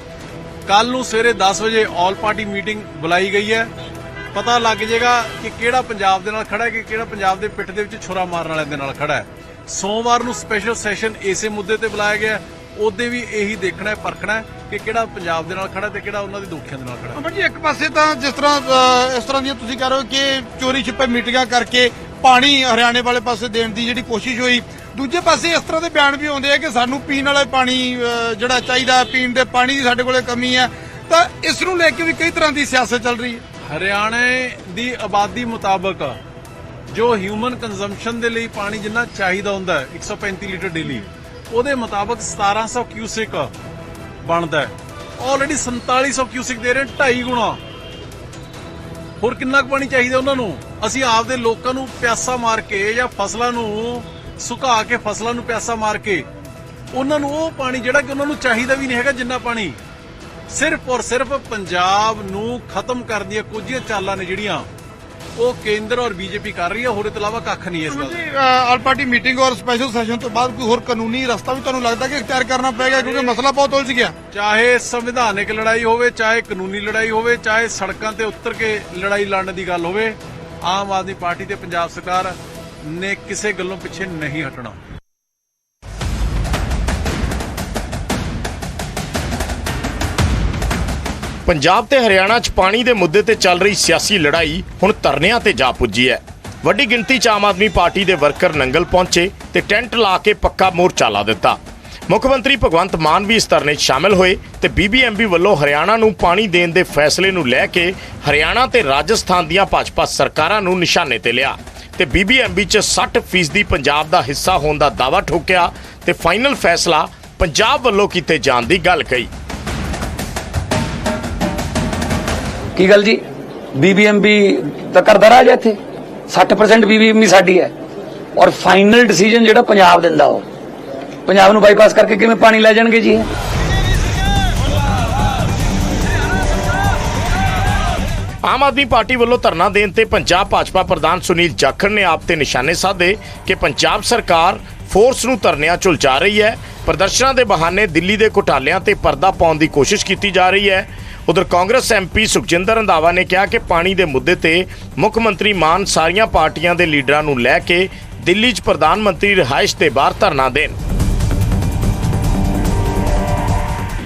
ਕੱਲ ਨੂੰ ਸਵੇਰੇ 10 ਵਜੇ ਆਲ ਪਾਰਟੀ ਮੀਟਿੰਗ ਬੁਲਾਈ ਗਈ ਹੈ। ਪਤਾ ਲੱਗ ਜਾਏਗਾ ਕਿ ਕਿਹੜਾ ਪੰਜਾਬ ਦੇ ਨਾਲ ਖੜਾ ਹੈ, ਕਿ ਕਿਹੜਾ ਪੰਜਾਬ ਦੇ ਪਿੱਠ ਦੇ ਵਿੱਚ ਛੁਰਾ ਮਾਰਨ ਵਾਲਿਆਂ ਦੇ ਨਾਲ ਖੜਾ ਹੈ। ਸੋਮਵਾਰ ਨੂੰ ਸਪੈਸ਼ਲ ਸੈਸ਼ਨ ਇਸੇ ਮੁੱਦੇ ਤੇ ਬੁਲਾਇਆ ਗਿਆ ਉਹਦੇ ਵੀ ਇਹੀ ਦੇਖਣਾ ਹੈ, ਪਰਖਣਾ ਹੈ ਕਿ ਕਿਹੜਾ ਪੰਜਾਬ ਦੇ ਨਾਲ ਖੜਾ ਹੈ ਤੇ ਕਿਹੜਾ ਉਹਨਾਂ ਦੇ ਦੁੱਖੀਆਂ ਦੇ ਨਾਲ ਖੜਾ ਹੈ। ਅਮਰ ਜੀ, ਇੱਕ ਪਾਸੇ ਤਾਂ ਜਿਸ ਤਰ੍ਹਾਂ ਇਸ ਤਰ੍ਹਾਂ ਦੀਆਂ ਤੁਸੀਂ ਕਹਿ ਰਹੇ ਹੋ ਕਿ ਚੋਰੀ ਛਿਪੇ ਮੀਟਿੰਗਾਂ ਕਰਕੇ ਪਾਣੀ ਹਰਿਆਣੇ ਵਾਲੇ ਪਾਸੇ ਦੇਣ ਦੀ ਜਿਹੜੀ ਕੋਸ਼ਿਸ਼ ਹੋਈ, ਦੂਜੇ ਪਾਸੇ ਇਸ ਤਰ੍ਹਾਂ ਦੇ ਬਿਆਨ ਵੀ ਆਉਂਦੇ ਆ ਕਿ ਸਾਨੂੰ ਪੀਣ ਵਾਲਾ ਪਾਣੀ ਜਿਹੜਾ ਚਾਹੀਦਾ ਪੀਣ ਦੇ ਪਾਣੀ ਦੀ ਸਾਡੇ ਕੋਲੇ ਕਮੀ ਹੈ। ਤਾਂ ਇਸ ਨੂੰ ਲੈ ਕੇ ਵੀ ਕਈ ਤਰ੍ਹਾਂ ਦੀ ਸਿਆਸਤ ਚੱਲ ਰਹੀ ਹੈ। ਹਰਿਆਣੇ ਦੀ ਆਬਾਦੀ ਮੁਤਾਬਕ ਜੋ ਹਿਊਮਨ ਕੰਜ਼ੰਪਸ਼ਨ ਦੇ ਲਈ ਪਾਣੀ ਜਿੰਨਾ ਚਾਹੀਦਾ ਹੁੰਦਾ ਹੈ 135 ਲੀਟਰ ਡੇਲੀ ਉਹਦੇ ਮੁਤਾਬਕ 1700 ਕਿਊਸਿਕ ਬਣਦਾ ਹੈ। ਆਲਰੇਡੀ 4700 ਕਿਊਸਿਕ ਦੇ ਰਹੇ, ਢਾਈ ਗੁਣਾ। ਹੋਰ ਕਿੰਨਾ ਕੁ ਪਾਣੀ ਚਾਹੀਦਾ ਉਹਨਾਂ ਨੂੰ? ਅਸੀਂ ਆਪਦੇ ਲੋਕਾਂ ਨੂੰ ਪਿਆਸਾ ਮਾਰ ਕੇ ਜਾਂ ਫਸਲਾਂ ਨੂੰ ਸੁਕਾ ਕੇ, ਫਸਲਾਂ ਨੂੰ ਪਿਆਸਾ ਮਾਰ ਕੇ, ਉਹਨਾਂ ਨੂੰ ਉਹ ਪਾਣੀ ਜਿਹੜਾ ਕਿ ਉਹਨਾਂ ਨੂੰ ਚਾਹੀਦਾ ਵੀ ਨਹੀਂ ਹੈਗਾ ਜਿੰਨਾ ਪਾਣੀ ਸਿਰਫ ਔਰ ਸਿਰਫ ਪੰਜਾਬ ਨੂੰ ਖਤਮ ਕਰਨ ਦੀਆਂ ਕੁਝ ਚਾਲਾਂ ਨੇ ਜਿਹੜੀਆਂ ਉਹ ਕੇਂਦਰ ਔਰ ਬੀਜੇਪੀ ਕਰ ਰਹੀ ਹੈ ਹੋਰ ਇਲਾਵਾ ਕੱਖ ਨਹੀਂ ਇਸ ਗੱਲ ਆਲ ਪਾਰਟੀ ਮੀਟਿੰਗ ਔਰ ਸਪੈਸ਼ਲ ਸੈਸ਼ਨ ਤੋਂ ਬਾਅਦ ਕੋਈ ਹੋਰ ਕਾਨੂੰਨੀ ਰਸਤਾ ਵੀ ਤੁਹਾਨੂੰ ਲੱਗਦਾ ਕਿ ਇਖਤਿਆਰ ਕਰਨਾ ਪਏਗਾ ਕਿਉਂਕਿ ਮਸਲਾ ਬਹੁਤ ਉਲਝ ਗਿਆ? ਚਾਹੇ ਸੰਵਿਧਾਨਿਕ ਲੜਾਈ ਹੋਵੇ ਚਾਹੇ ਕਾਨੂੰਨੀ ਲੜਾਈ ਹੋਵੇ ਚਾਹੇ ਸੜਕਾਂ ਤੇ ਉਤਰ ਕੇ ਲੜਾਈ ਲੜਨ ਦੀ ਗੱਲ ਹੋਵੇ ਆਮ ਆਦਮੀ ਪਾਰਟੀ ਤੇ ਪੰਜਾਬ ਸਰਕਾਰ ਨੇ ਕਿਸੇ ਗੱਲੋਂ ਪਿੱਛੇ ਨਹੀਂ ਹਟਣਾ। ਪੰਜਾਬ ਤੇ ਹਰਿਆਣਾ 'ਚ ਪਾਣੀ ਦੇ ਮੁੱਦੇ ਤੇ ਚੱਲ ਰਹੀ ਸਿਆਸੀ ਲੜਾਈ ਹੁਣ ਧਰਨਿਆਂ ਤੇ ਜਾ ਪੁੱਜੀ ਹੈ। ਵੱਡੀ ਗਿਣਤੀ 'ਚ ਆਮ ਆਦਮੀ ਪਾਰਟੀ ਦੇ ਵਰਕਰ ਨੰਗਲ ਪਹੁੰਚੇ ਤੇ ਟੈਂਟ ਲਾ ਕੇ ਪੱਕਾ ਮੋਰਚਾ ਲਾ ਦਿੱਤਾ। ਮੁੱਖ ਮੰਤਰੀ ਭਗਵੰਤ ਮਾਨ ਵੀ ਇਸ ਧਰਨੇ 'ਚ ਸ਼ਾਮਿਲ ਹੋਏ ਤੇ ਬੀਬੀਐਮਬੀ ਵੱਲੋਂ ਹਰਿਆਣਾ ਨੂੰ ਪਾਣੀ ਦੇਣ ਦੇ ਫੈਸਲੇ ਨੂੰ ਲੈ ਕੇ ਹਰਿਆਣਾ ਤੇ ਰਾਜਸਥਾਨ ਦੀਆਂ ਭਾਜਪਾ ਸਰਕਾਰਾਂ ਨੂੰ ਨਿਸ਼ਾਨੇ ਤੇ ਲਿਆ। ਤੇ ਬੀਬੀਐਮਬੀ 'ਚ 60% ਪੰਜਾਬ ਦਾ ਹਿੱਸਾ ਹੋਣ ਦਾ ਦਾਅਵਾ ਠੋਕਿਆ ਤੇ ਫਾਈਨਲ ਫੈਸਲਾ ਪੰਜਾਬ ਵੱਲੋਂ ਕੀਤੇ ਜਾਣ ਦੀ ਗੱਲ ਕਹੀ। ਕੀ ਗੱਲ ਜੀ? ਬੀਬੀਐਮਬੀ ਤਾਂ ਕਰਦਾ ਰਾਜ ਇੱਥੇ। 60% ਬੀਬੀਐਮਬੀ ਸਾਡੀ ਹੈ। ਔਰ ਫਾਈਨਲ ਡਿਸੀਜਨ ਜਿਹੜਾ ਪੰਜਾਬ ਦਿੰਦਾ ਉਹ। ਪੰਜਾਬ ਨੂੰ ਬਾਈਪਾਸ ਕਰਕੇ ਕਿਵੇਂ ਪਾਣੀ ਲੈ ਜਾਣਗੇ ਜੀ ਆਮ ਆਦਮੀ ਪਾਰਟੀ ਵੱਲੋਂ ਧਰਨਾ ਦੇਣ ਤੇ ਪੰਜਾਬ ਭਾਜਪਾ ਪ੍ਰਧਾਨ ਸੁਨੀਲ ਜਾਖੜ ਨੇ ਆਪ ਤੇ ਨਿਸ਼ਾਨੇ ਸਾਧੇ ਕਿ ਪੰਜਾਬ ਸਰਕਾਰ ਫੋਰਸ ਨੂੰ ਧਰਨਿਆਂ ਝੁਲ ਰਹੀ ਹੈ। ਪ੍ਰਦਰਸ਼ਨਾਂ ਦੇ ਬਹਾਨੇ ਦਿੱਲੀ ਦੇ ਘੁਟਾਲਿਆਂ ਤੇ ਪਰਦਾ ਪਾਉਣ ਦੀ ਕੋਸ਼ਿਸ਼ ਕੀਤੀ ਜਾ ਰਹੀ ਹੈ। ਉਧਰ ਕਾਂਗਰਸ ਐਮਪੀ ਸੁਖਜਿੰਦਰ ਰੰਧਾਵਾ ਨੇ ਕਿਹਾ ਕਿ ਪਾਣੀ ਦੇ ਮੁੱਦੇ ਤੇ ਮੁੱਖ ਮੰਤਰੀ ਮਾਨ ਸਾਰੀਆਂ ਪਾਰਟੀਆਂ ਦੇ ਲੀਡਰਾਂ ਨੂੰ ਲੈ ਕੇ ਦਿੱਲੀ 'ਚ ਪ੍ਰਧਾਨ ਮੰਤਰੀ ਰਿਹਾਇਸ਼ ਦੇ ਬਾਹਰ ਧਰਨਾ ਦੇਣ।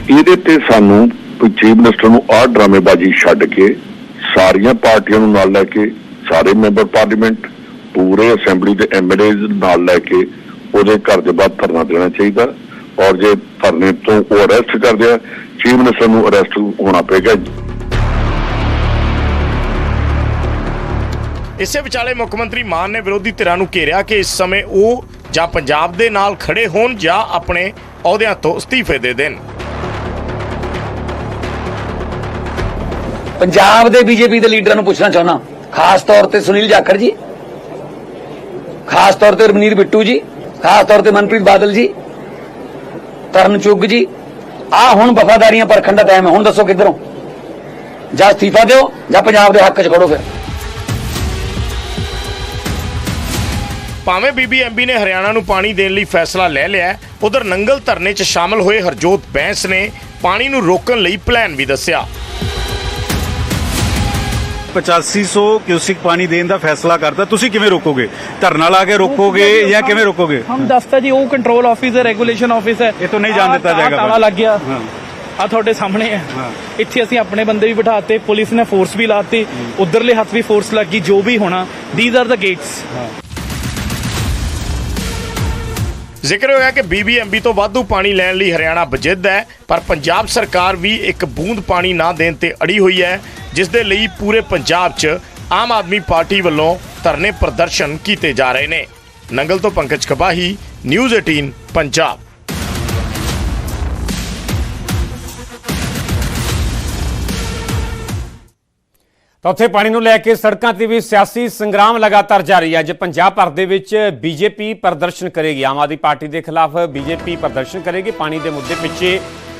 ਇਹਦੇ ਤੇ ਸਾਨੂੰ ਚੀਫ ਮਿਨਿਸਟਰ ਨੂੰ ਆਹ ਡਰਾਮੇਬਾਜ਼ੀ ਛੱਡ ਕੇ ਸਾਰੀਆਂ ਪਾਰਟੀਆਂ ਨੂੰ ਨਾਲ ਲੈ ਕੇ ਸਾਰੇ ਮੈਂਬਰ ਪਾਰਲੀਮੈਂਟ, ਪੂਰੇ ਅਸੈਂਬਲੀ ਦੇ ਐਮਐਲਏ ਨਾਲ ਲੈ ਕੇ ਉਹਦੇ ਘਰ ਦੇ ਬਾਹਰ ਧਰਨਾ ਦੇਣਾ ਚਾਹੀਦਾ। ਔਰ ਜੇ ਧਰਨੇ ਤੋਂ ਉਹ ਅਰੈਸਟ ਕਰਦੇ ਆ ਚੀਫ ਮਿਨਿਸਟਰ ਨੂੰ ਅਰੈਸਟ ਹੋਣਾ ਪਏਗਾ ਇਸੇ ਵਿਚਾਲੇ ਮੁੱਖ ਮੰਤਰੀ ਮਾਨ ਨੇ ਵਿਰੋਧੀ ਧਿਰਾਂ ਨੂੰ ਘੇਰਿਆ ਕਿ ਇਸ ਸਮੇਂ ਉਹ ਜਾਂ ਪੰਜਾਬ ਦੇ ਨਾਲ ਖੜੇ ਹੋਣ ਜਾਂ ਆਪਣੇ ਅਹੁਦਿਆਂ ਤੋਂ ਅਸਤੀਫੇ ਦੇ ਦੇਣ। ਪੰਜਾਬ ਦੇ ਬੀਜੇਪੀ ਦੇ ਲੀਡਰਾਂ ਨੂੰ ਪੁੱਛਣਾ ਚਾਹੁੰਦਾ। ਖਾਸ ਤੌਰ ਤੇ ਸੁਨੀਲ ਜਾਖੜ ਜੀ ਖਾਸ ਤੌਰ ਤੇ ਰਮਨੀਤ ਬਿੱਟੂ ਜੀ ਖਾਸ ਤੌਰ ਤੇ ਮਨਪ੍ਰੀਤ ਬਾਦਲ ਜੀ ਤਰਨ ਚੁੱਗ ਜੀ, ਆ ਹੁਣ ਵਫਾਦਾਰੀਆਂ ਪਰਖਣ ਦਾ ਟਾਈਮ ਹੈ। ਹੁਣ ਦੱਸੋ ਕਿੱਧਰੋਂ? ਜਾਂ ਅਸਤੀਫਾ ਦਿਓ, ਜਾਂ ਪੰਜਾਬ ਦੇ ਹੱਕ 'ਚ ਖੜੋ ਫਿਰ। ਭਾਵੇਂ ਬੀਬੀਐਮਬੀ ਨੇ ਹਰਿਆਣਾ ਨੂੰ ਪਾਣੀ ਦੇਣ ਲਈ ਫੈਸਲਾ ਲੈ ਲਿਆ ਉਧਰ ਨੰਗਲ ਧਰਨੇ 'ਚ ਸ਼ਾਮਲ ਹੋਏ ਹਰਜੋਤ ਬੈਂਸ ਨੇ ਪਾਣੀ ਨੂੰ ਰੋਕਣ ਲਈ ਪਲਾਨ ਵੀ ਦੱਸਿਆ। 8500 ਕਿਊਸਿਕ ਪਾਣੀ ਦੇਣ ਦਾ ਫੈਸਲਾ ਕਰਤਾ। ਤੁਸੀਂ ਕਿਵੇਂ ਰੋਕੋਗੇ? ਧਰਨਾ ਲਾ ਕੇ ਰੋਕੋਗੇ ਜਾਂ ਕਿਵੇਂ ਰੋਕੋਗੇ? ਹਮ ਦੱਸਤਾ ਜੀ ਉਹ ਕੰਟਰੋਲ ਆਫਿਸ ਹੈ ਰੈਗੂਲੇਸ਼ਨ ਆਫਿਸ ਹੈ ਇਹ ਤੋਂ ਨਹੀਂ ਜਾਣ ਦਿੱਤਾ ਜਾਏਗਾ ਤਾਲਾ ਲੱਗ ਗਿਆ। ਹਾਂ। ਆ ਤੁਹਾਡੇ ਸਾਹਮਣੇ ਹੈ। ਹਾਂ। ਇੱਥੇ ਅਸੀਂ ਆਪਣੇ ਬੰਦੇ ਵੀ ਬਿਠਾਤੇ ਪੁਲਿਸ ਨੇ ਫੋਰਸ ਵੀ ਲਾਤੀ ਉਧਰਲੇ ਹੱਥ ਵੀ ਫੋਰਸ ਲੱਗੀ ਜੋ ਵੀ ਹੋਣਾ। ਥੀਸ ਆਰ ਦਾ ਗੇਟਸ ਜ਼ਿਕਰ ਹੋਇਆ ਕਿ ਬੀਬੀਐਮਬੀ ਤੋਂ ਵਾਧੂ ਪਾਣੀ ਲੈਣ ਲਈ ਹਰਿਆਣਾ ਬਜਿੱਦ ਹੈ, ਪਰ ਪੰਜਾਬ ਸਰਕਾਰ ਵੀ ਇੱਕ ਬੂੰਦ ਪਾਣੀ ਨਾ ਦੇਣ ਤੇ ਅੜੀ ਹੋਈ ਹੈ, ਜਿਸ ਦੇ ਲਈ ਪੂਰੇ ਪੰਜਾਬ 'ਚ ਆਮ ਆਦਮੀ ਪਾਰਟੀ ਵੱਲੋਂ ਧਰਨੇ ਪ੍ਰਦਰਸ਼ਨ ਕੀਤੇ ਜਾ ਰਹੇ ਨੇ। ਨੰਗਲ ਤੋਂ ਪੰਕਜ ਕਬਾਹੀ, ਨਿਊਜ਼ 18 ਪੰਜਾਬ। ਤਾਂ ਉੱਥੇ ਪਾਣੀ ਨੂੰ ਲੈ ਕੇ ਸੜਕਾਂ ਤੇ ਵੀ ਸਿਆਸੀ ਸੰਗਰਾਮ ਲਗਾਤਾਰ ਜਾਰੀ ਹੈ। ਅੱਜ ਪੰਜਾਬ ਭਰ ਦੇ ਵਿੱਚ ਬੀਜੇਪੀ ਪ੍ਰਦਰਸ਼ਨ ਕਰੇਗੀ। ਆਮ ਆਦਮੀ ਪਾਰਟੀ ਦੇ ਖਿਲਾਫ ਬੀਜੇਪੀ ਪ੍ਰਦਰਸ਼ਨ ਕਰੇਗੀ। ਪਾਣੀ ਦੇ ਮੁੱਦੇ ਪਿੱਛੇ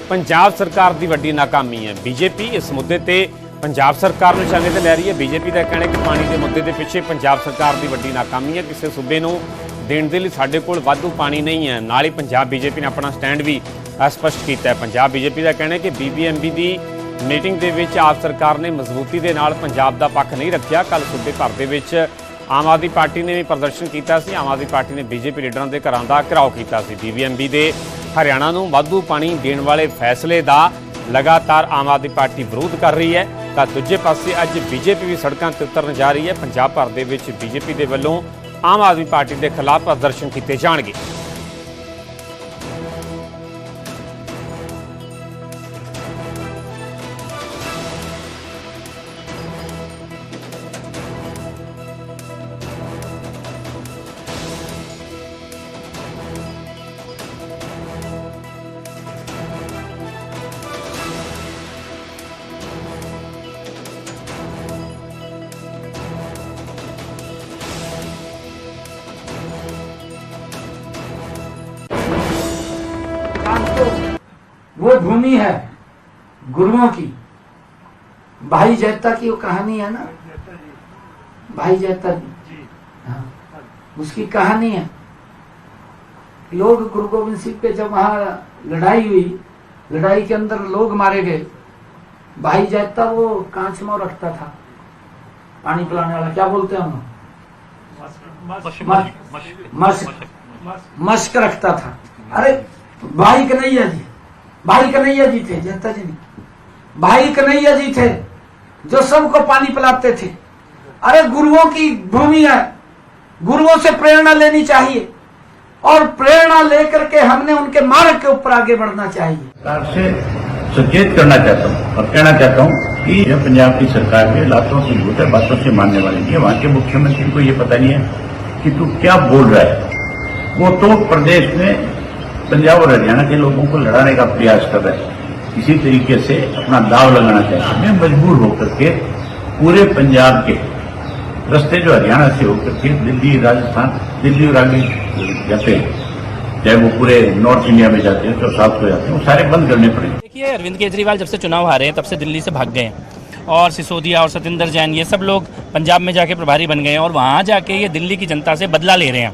ਪੰਜਾਬ ਸਰਕਾਰ ਦੀ ਵੱਡੀ ਨਾਕਾਮੀ ਹੈ। ਬੀਜੇਪੀ ਇਸ ਮੁੱਦੇ ਤੇ ਪੰਜਾਬ ਸਰਕਾਰ ਨੂੰ ਨਿਸ਼ਾਨੇ ਤੇ ਲੈ ਰਹੀ ਹੈ। ਬੀਜੇਪੀ ਦਾ ਕਹਿਣਾ ਹੈ ਕਿ ਪਾਣੀ ਦੇ ਮੁੱਦੇ ਦੇ ਪਿੱਛੇ ਪੰਜਾਬ ਸਰਕਾਰ ਦੀ ਵੱਡੀ ਨਾਕਾਮੀ ਹੈ। ਕਿਸੇ ਸੂਬੇ ਨੂੰ ਦੇਣ ਦੇ ਲਈ ਸਾਡੇ ਕੋਲ ਵਾਧੂ ਪਾਣੀ ਨਹੀਂ ਹੈ। ਨਾਲ ਹੀ ਪੰਜਾਬ ਬੀਜੇਪੀ ਨੇ ਆਪਣਾ ਸਟੈਂਡ ਵੀ ਅ, ਸਪਸ਼ਟ ਕੀਤਾ ਹੈ। ਪੰਜਾਬ ਬੀਜੇਪੀ ਦਾ ਕਹਿਣਾ ਹੈ ਕਿ ਬੀਬੀਐਮਬੀ ਦੀ ਮੀਟਿੰਗ ਦੇ ਵਿੱਚ ਆਪ ਸਰਕਾਰ ਨੇ ਮਜ਼ਬੂਤੀ ਦੇ ਨਾਲ ਪੰਜਾਬ ਦਾ ਪੱਖ ਨਹੀਂ ਰੱਖਿਆ। ਕੱਲ ਸੂਬੇ ਭਰ ਦੇ ਵਿੱਚ ਆਮ ਆਦਮੀ ਪਾਰਟੀ ਨੇ ਵੀ ਪ੍ਰਦਰਸ਼ਨ ਕੀਤਾ ਸੀ। ਆਮ ਆਦਮੀ ਪਾਰਟੀ ਨੇ ਬੀਜੇਪੀ ਲੀਡਰਾਂ ਦੇ ਘਰਾਂ ਦਾ ਘਿਰਾਓ ਕੀਤਾ ਸੀ। ਬੀਬੀਐਮਬੀ ਦੇ ਹਰਿਆਣਾ ਨੂੰ ਵਾਧੂ ਪਾਣੀ ਦੇਣ ਵਾਲੇ ਫੈਸਲੇ ਦਾ ਲਗਾਤਾਰ ਆਮ ਆਦਮੀ ਪਾਰਟੀ ਵਿਰੋਧ ਕਰ ਰਹੀ ਹੈ। ਤਾਂ ਦੂਜੇ ਪਾਸੇ ਅੱਜ ਬੀਜੇਪੀ ਵੀ ਸੜਕਾਂ ਤੇ ਉਤਰਨ ਜਾ ਰਹੀ ਹੈ। ਪੰਜਾਬ ਭਰ ਦੇ ਵਿੱਚ ਬੀਜੇਪੀ ਦੇ ਵੱਲੋਂ ਆਮ ਆਦਮੀ ਪਾਰਟੀ ਦੇ ਖਿਲਾਫ ਪ੍ਰਦਰਸ਼ਨ ਕੀਤੇ ਜਾਣਗੇ। वो भूमि है गुरुओं की। भाई जैता की वो कहानी है ना? भाई जैता की। हाँ, उसकी कहानी है। लोग गुरु गोविंद सिंह पे जब वहाँ लड़ाई हुई लड़ाई के अंदर लोग मारे गए। भाई जैता वो कांच में रखता था। पानी पिलाने वाला क्या बोलते हैं हम मस्क मस्क रखता था। अरे भाई कन्हैया जी, भाई कन्हैया जी थे, जनता जी नहीं। भाई कन्हैया जी थे जो सबको पानी पिलाते थे। अरे गुरुओं की भूमि है, गुरुओं से प्रेरणा लेनी चाहिए और प्रेरणा लेकर के हमने उनके मार्ग के ऊपर आगे बढ़ना चाहिए। सचेत करना चाहता हूँ और कहना चाहता हूँ कि यह पंजाब की सरकार के लातों से भूत है बातों से मानने वाले नहीं वहाँ के मुख्यमंत्री को ये पता नहीं है कि तू क्या बोल रहा है। वो तो प्रदेश में पंजाब और हरियाणा के लोगों को लड़ाने का प्रयास कर रहे है। इसी तरीके से अपना दाव लगाना चाहिए है। मैं मजबूर होकर के पूरे पंजाब के रस्ते जो हरियाणा से होकर के दिल्ली, राजस्थान, दिल्ली और आगे जाते हैं। चाहे वो पूरे नॉर्थ इंडिया में जाते हैं तो साउथ को जाते हैं, वो सारे बंद करने पड़ेंगे। देखिए, अरविंद केजरीवाल जब से चुनाव हारे हैं, तब से दिल्ली से भाग गए हैं। और सिसोदिया और सतेंद्र जैन, ये सब लोग पंजाब में जाके प्रभारी बन गए हैं और वहाँ जाके ये दिल्ली की जनता से बदला ले रहे हैं।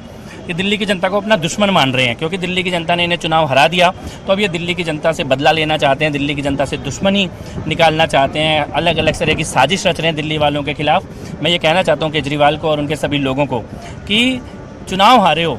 ये दिल्ली की जनता को अपना दुश्मन मान रहे हैं, क्योंकि दिल्ली की जनता ने इन्हें चुनाव हरा दिया। तो अब ये दिल्ली की जनता से बदला लेना चाहते हैं, दिल्ली की जनता से दुश्मनी निकालना चाहते हैं अलग अलग तरह की साजिश रच रहे हैं दिल्ली वालों के खिलाफ। मैं ये कहना चाहता हूँ केजरीवाल को और उनके सभी लोगों को कि चुनाव हारे हो